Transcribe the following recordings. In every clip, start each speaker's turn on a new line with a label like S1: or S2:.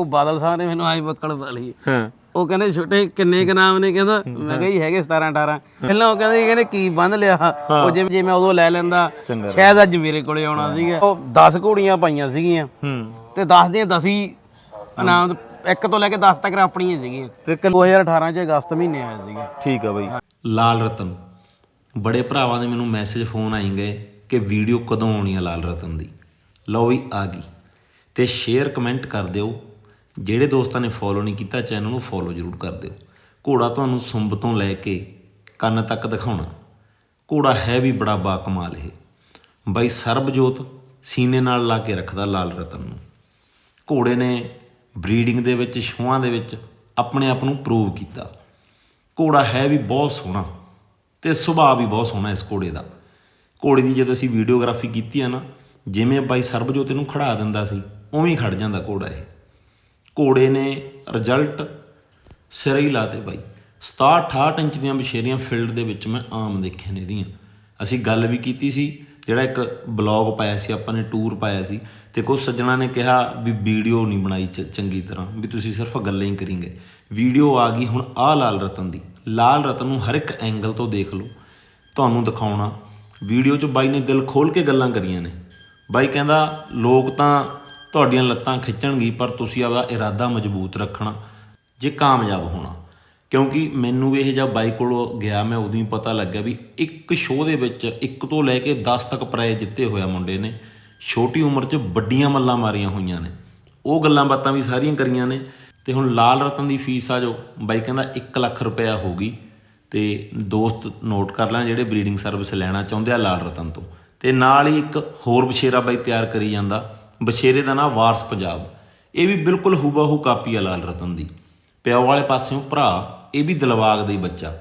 S1: ਉਹ ਬਾਦਲ ਸਾਹਿਬ ਨੇ ਮੈਨੂੰ ਆਈ ਬੱਕਲ ਪਾ ਲਈ।
S2: ਹਾਂ।
S1: ਉਹ ਕਹਿੰਦੇ ਛੋਟੇ ਕਿੰਨੇ ਕ ਨਾਮ ਨੇ ਕਹਿੰਦਾ? ਮੈਂ ਕਿਹਾ ਜੀ ਹੈਗੇ 17 18 ਪਹਿਲਾਂ ਉਹ ਕਹਿੰਦੇ ਕਹਿੰਦੇ ਕੀ ਬੰਦ ਲਿਆ? ਉਹ ਜਿਵੇਂ ਜੇ ਮੈਂ ਉਦੋਂ ਲੈ ਲੈਂਦਾ। ਸ਼ਾਇਦ ਅੱਜ ਮੇਰੇ ਕੋਲੇ ਆਉਣਾ ਸੀਗਾ। ਉਹ 10 ਘੋੜੀਆਂ ਪਾਈਆਂ ਸੀਗੀਆਂ।
S2: ਹੂੰ।
S1: ਤੇ 10 ਦੀਆਂ 10 ਹੀ ਇਨਾਮ ਇੱਕ ਤੋਂ ਲੈ ਕੇ 10 ਤੱਕ ਆਪਣੀਆਂ ਸੀਗੀਆਂ। ਤੇ 2018 ਚ ਅਗਸਤ ਮਹੀਨੇ ਆਇਆ ਸੀਗਾ।
S2: ਠੀਕ ਆ ਬਾਈ।
S3: ਲਾਲ ਰਤਨ। ਬੜੇ ਭਰਾਵਾਂ ਦੇ ਮੈਨੂੰ ਮੈਸੇਜ ਫੋਨ ਆਈ ਗਏ ਕਿ ਵੀਡੀਓ ਕਦੋਂ ਆਉਣੀ ਆ ਲਾਲ ਰਤਨ ਦੀ? ਲਓ ਵੀ ਆ ਗਈ। ਤੇ ਸ਼ੇਅਰ ਕਮੈਂਟ ਕਰ ਦਿਓ। ਜਿਹੜੇ ਦੋਸਤਾਂ ਨੇ ਫੋਲੋ ਨਹੀਂ ਕੀਤਾ ਚੈਨਲ ਨੂੰ ਫੋਲੋ ਜ਼ਰੂਰ ਕਰ ਦਿਓ। ਘੋੜਾ ਤੁਹਾਨੂੰ ਸੁੰਬ ਤੋਂ ਲੈ ਕੇ ਕੰਨ ਤੱਕ ਦਿਖਾਉਣਾ। ਘੋੜਾ ਹੈ ਵੀ ਬੜਾ ਬਾਕਮਾਲ ਇਹ। ਬਾਈ ਸਰਬਜੋਤ ਸੀਨੇ ਨਾਲ ਲਾ ਕੇ ਰੱਖਦਾ ਲਾਲ ਰਤਨ ਨੂੰ। ਘੋੜੇ ਨੇ ਬਰੀਡਿੰਗ ਦੇ ਵਿੱਚ ਸ਼ੋਆਂ ਦੇ ਵਿੱਚ ਆਪਣੇ ਆਪ ਨੂੰ ਪ੍ਰੂਵ ਕੀਤਾ। ਘੋੜਾ ਹੈ ਵੀ ਬਹੁਤ ਸੋਹਣਾ ਤੇ ਸੁਭਾਅ ਵੀ ਬਹੁਤ ਸੋਹਣਾ ਇਸ ਘੋੜੇ ਦਾ। ਘੋੜੇ ਦੀ ਜਦੋਂ ਅਸੀਂ ਵੀਡੀਓਗ੍ਰਾਫੀ ਕੀਤੀ ਆ ਨਾ, ਜਿਵੇਂ ਬਾਈ ਸਰਬਜੋਤ ਇਹਨੂੰ ਖੜਾ ਦਿੰਦਾ ਸੀ, ਉਵੇਂ ਹੀ ਖੜ ਜਾਂਦਾ ਘੋੜਾ ਇਹ। ਘੋੜੇ ਨੇ ਰਿਜ਼ਲਟ ਸਿਰ ਹੀ ਲਾਤੇ ਬਾਈ। 67 68 ਇੰਚ ਦੀਆਂ ਬਸ਼ੇਰੀਆਂ ਫੀਲਡ ਦੇ ਵਿੱਚ ਮੈਂ ਆਮ ਦੇਖੇ ਨੇ ਇਹਦੀਆਂ। ਅਸੀਂ ਗੱਲ ਵੀ ਕੀਤੀ ਸੀ, ਜਿਹੜਾ ਇੱਕ ਬਲੌਗ ਪਾਇਆ ਸੀ, ਆਪਾਂ ਨੇ ਟੂਰ ਪਾਇਆ ਸੀ, ਤੇ ਕੁਝ ਸੱਜਣਾ ਨੇ ਕਿਹਾ ਵੀ ਵੀਡੀਓ ਨਹੀਂ ਬਣਾਈ ਚ- ਚੰਗੀ ਤਰ੍ਹਾਂ, ਵੀ ਤੁਸੀਂ ਸਿਰਫ ਗੱਲਾਂ ਹੀ ਕਰੀਂਗੇ। ਵੀਡੀਓ ਆ ਗਈ ਹੁਣ ਆ ਲਾਲ ਰਤਨ ਦੀ। ਲਾਲ ਰਤਨ ਨੂੰ ਹਰ ਇੱਕ ਐਂਗਲ ਤੋਂ ਦੇਖ ਲਓ, ਤੁਹਾਨੂੰ ਦਿਖਾਉਣਾ। ਵੀਡੀਓ 'ਚ ਬਾਈ ਨੇ ਦਿਲ ਖੋਲ ਕੇ ਗੱਲਾਂ ਕਰੀਆਂ ਨੇ। ਬਾਈ ਕਹਿੰਦਾ, ਲੋਕ ਤਾਂ ਤੁਹਾਡੀਆਂ ਲੱਤਾਂ ਖਿੱਚਣਗੀ, ਪਰ ਤੁਸੀਂ ਆਪਦਾ ਇਰਾਦਾ ਮਜ਼ਬੂਤ ਰੱਖਣਾ, ਜੇ ਕਾਮਯਾਬ ਹੋਣਾ। ਕਿਉਂਕਿ ਮੈਨੂੰ ਵੀ ਇਹ ਜਦ ਬਾਈ ਕੋਲ ਗਿਆ, ਮੈਂ ਉਦੋਂ ਹੀ ਪਤਾ ਲੱਗਿਆ ਵੀ ਇੱਕ ਸ਼ੋਅ ਦੇ ਵਿੱਚ ਇੱਕ ਤੋਂ ਲੈ ਕੇ 10 ਤੱਕ ਪ੍ਰਾਈਜ਼ ਜਿੱਤੇ ਹੋਇਆ ਮੁੰਡੇ ਨੇ। ਛੋਟੀ ਉਮਰ 'ਚ ਵੱਡੀਆਂ ਮੱਲਾਂ ਮਾਰੀਆਂ ਹੋਈਆਂ ਨੇ। ਉਹ ਗੱਲਾਂ ਬਾਤਾਂ ਵੀ ਸਾਰੀਆਂ ਕਰੀਆਂ ਨੇ। ਤੇ ਹੁਣ ਲਾਲ ਰਤਨ ਦੀ ਫੀਸ ਆ ਜੋ, ਬਾਈ ਕਹਿੰਦਾ 1 ਲੱਖ ਰੁਪਇਆ ਹੋਗੀ ਤੇ ਦੋਸਤ ਨੋਟ ਕਰ ਲੈਣ ਜਿਹੜੇ ਬਰੀਡਿੰਗ ਸਰਵਿਸ ਲੈਣਾ ਚਾਹੁੰਦੇ ਆ ਲਾਲ ਰਤਨ ਤੋਂ। ਤੇ ਨਾਲ ਹੀ ਇੱਕ ਹੋਰ ਬਸ਼ੇਰਾ ਬਾਈ ਤਿਆਰ ਕਰੀ ਜਾਂਦਾ। ਬਸ਼ੇਰੇ ਦਾ ਨਾਮ ਵਾਰਸ ਪੰਜਾਬ। ਇਹ ਵੀ ਬਿਲਕੁਲ ਹੂਬਹੂ ਕਾਪੀ ਆ ਲਾਲ ਰਤਨ ਦੀ। ਪਿਓ ਵਾਲੇ ਪਾਸਿਓਂ ਭਰਾ, ਇਹ ਵੀ ਦਿਲਵਾਗ ਦਾ ਹੀ ਬੱਚਾ।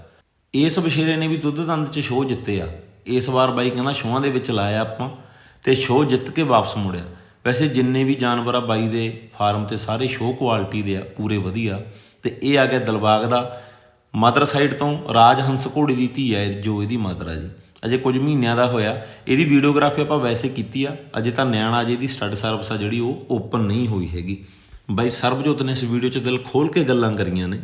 S3: ਇਸ ਬਸ਼ੇਰੇ ਨੇ ਵੀ ਦੁੱਧ ਦੰਦ ਚ ਸ਼ੋਅ ਜਿੱਤੇ ਆ। ਇਸ ਵਾਰ ਬਾਈ ਕਹਿੰਦਾ ਸ਼ੋਆਂ ਦੇ ਵਿੱਚ ਲਾਇਆ ਆਪਾਂ ਤੇ ਸ਼ੋਅ ਜਿੱਤ ਕੇ ਵਾਪਸ ਮੁੜਿਆ। ਵੈਸੇ ਜਿੰਨੇ ਵੀ ਜਾਨਵਰ ਆ ਬਾਈ ਦੇ ਫਾਰਮ ਤੇ ਸਾਰੇ ਸ਼ੋਅ ਕੁਆਲਿਟੀ ਦੇ ਆ, ਪੂਰੇ ਵਧੀਆ। ਤੇ ਇਹ ਆ ਗਿਆ ਦਿਲਬਾਗ ਦਾ ਮਦਰ ਸਾਈਡ ਤੋਂ ਰਾਜ ਹੰਸ ਘੋੜੀ ਦੀ ਧੀ ਹੈ ਜੋ ਇਹਦੀ ਮਦਰ ਆ ਜੀ। ਅਜੇ ਕੁਝ ਮਹੀਨਿਆਂ ਦਾ ਹੋਇਆ। ਇਹਦੀ ਵੀਡੀਓਗ੍ਰਾਫੀ ਆਪਾਂ ਵੈਸੇ ਕੀਤੀ ਆ। ਅਜੇ ਤਾਂ ਨਿਆਣਾ ਅਜੇ ਦੀ ਸਟੱਡ ਸਰਵਿਸ ਆ ਜਿਹੜੀ ਉਹ ਓਪਨ ਨਹੀਂ ਹੋਈ ਹੈਗੀ। ਬਾਈ ਸਰਬਜੋਤ ਨੇ ਇਸ ਵੀਡੀਓ 'ਚ ਦਿਲ ਖੋਲ ਕੇ ਗੱਲਾਂ ਕਰੀਆਂ ਨੇ।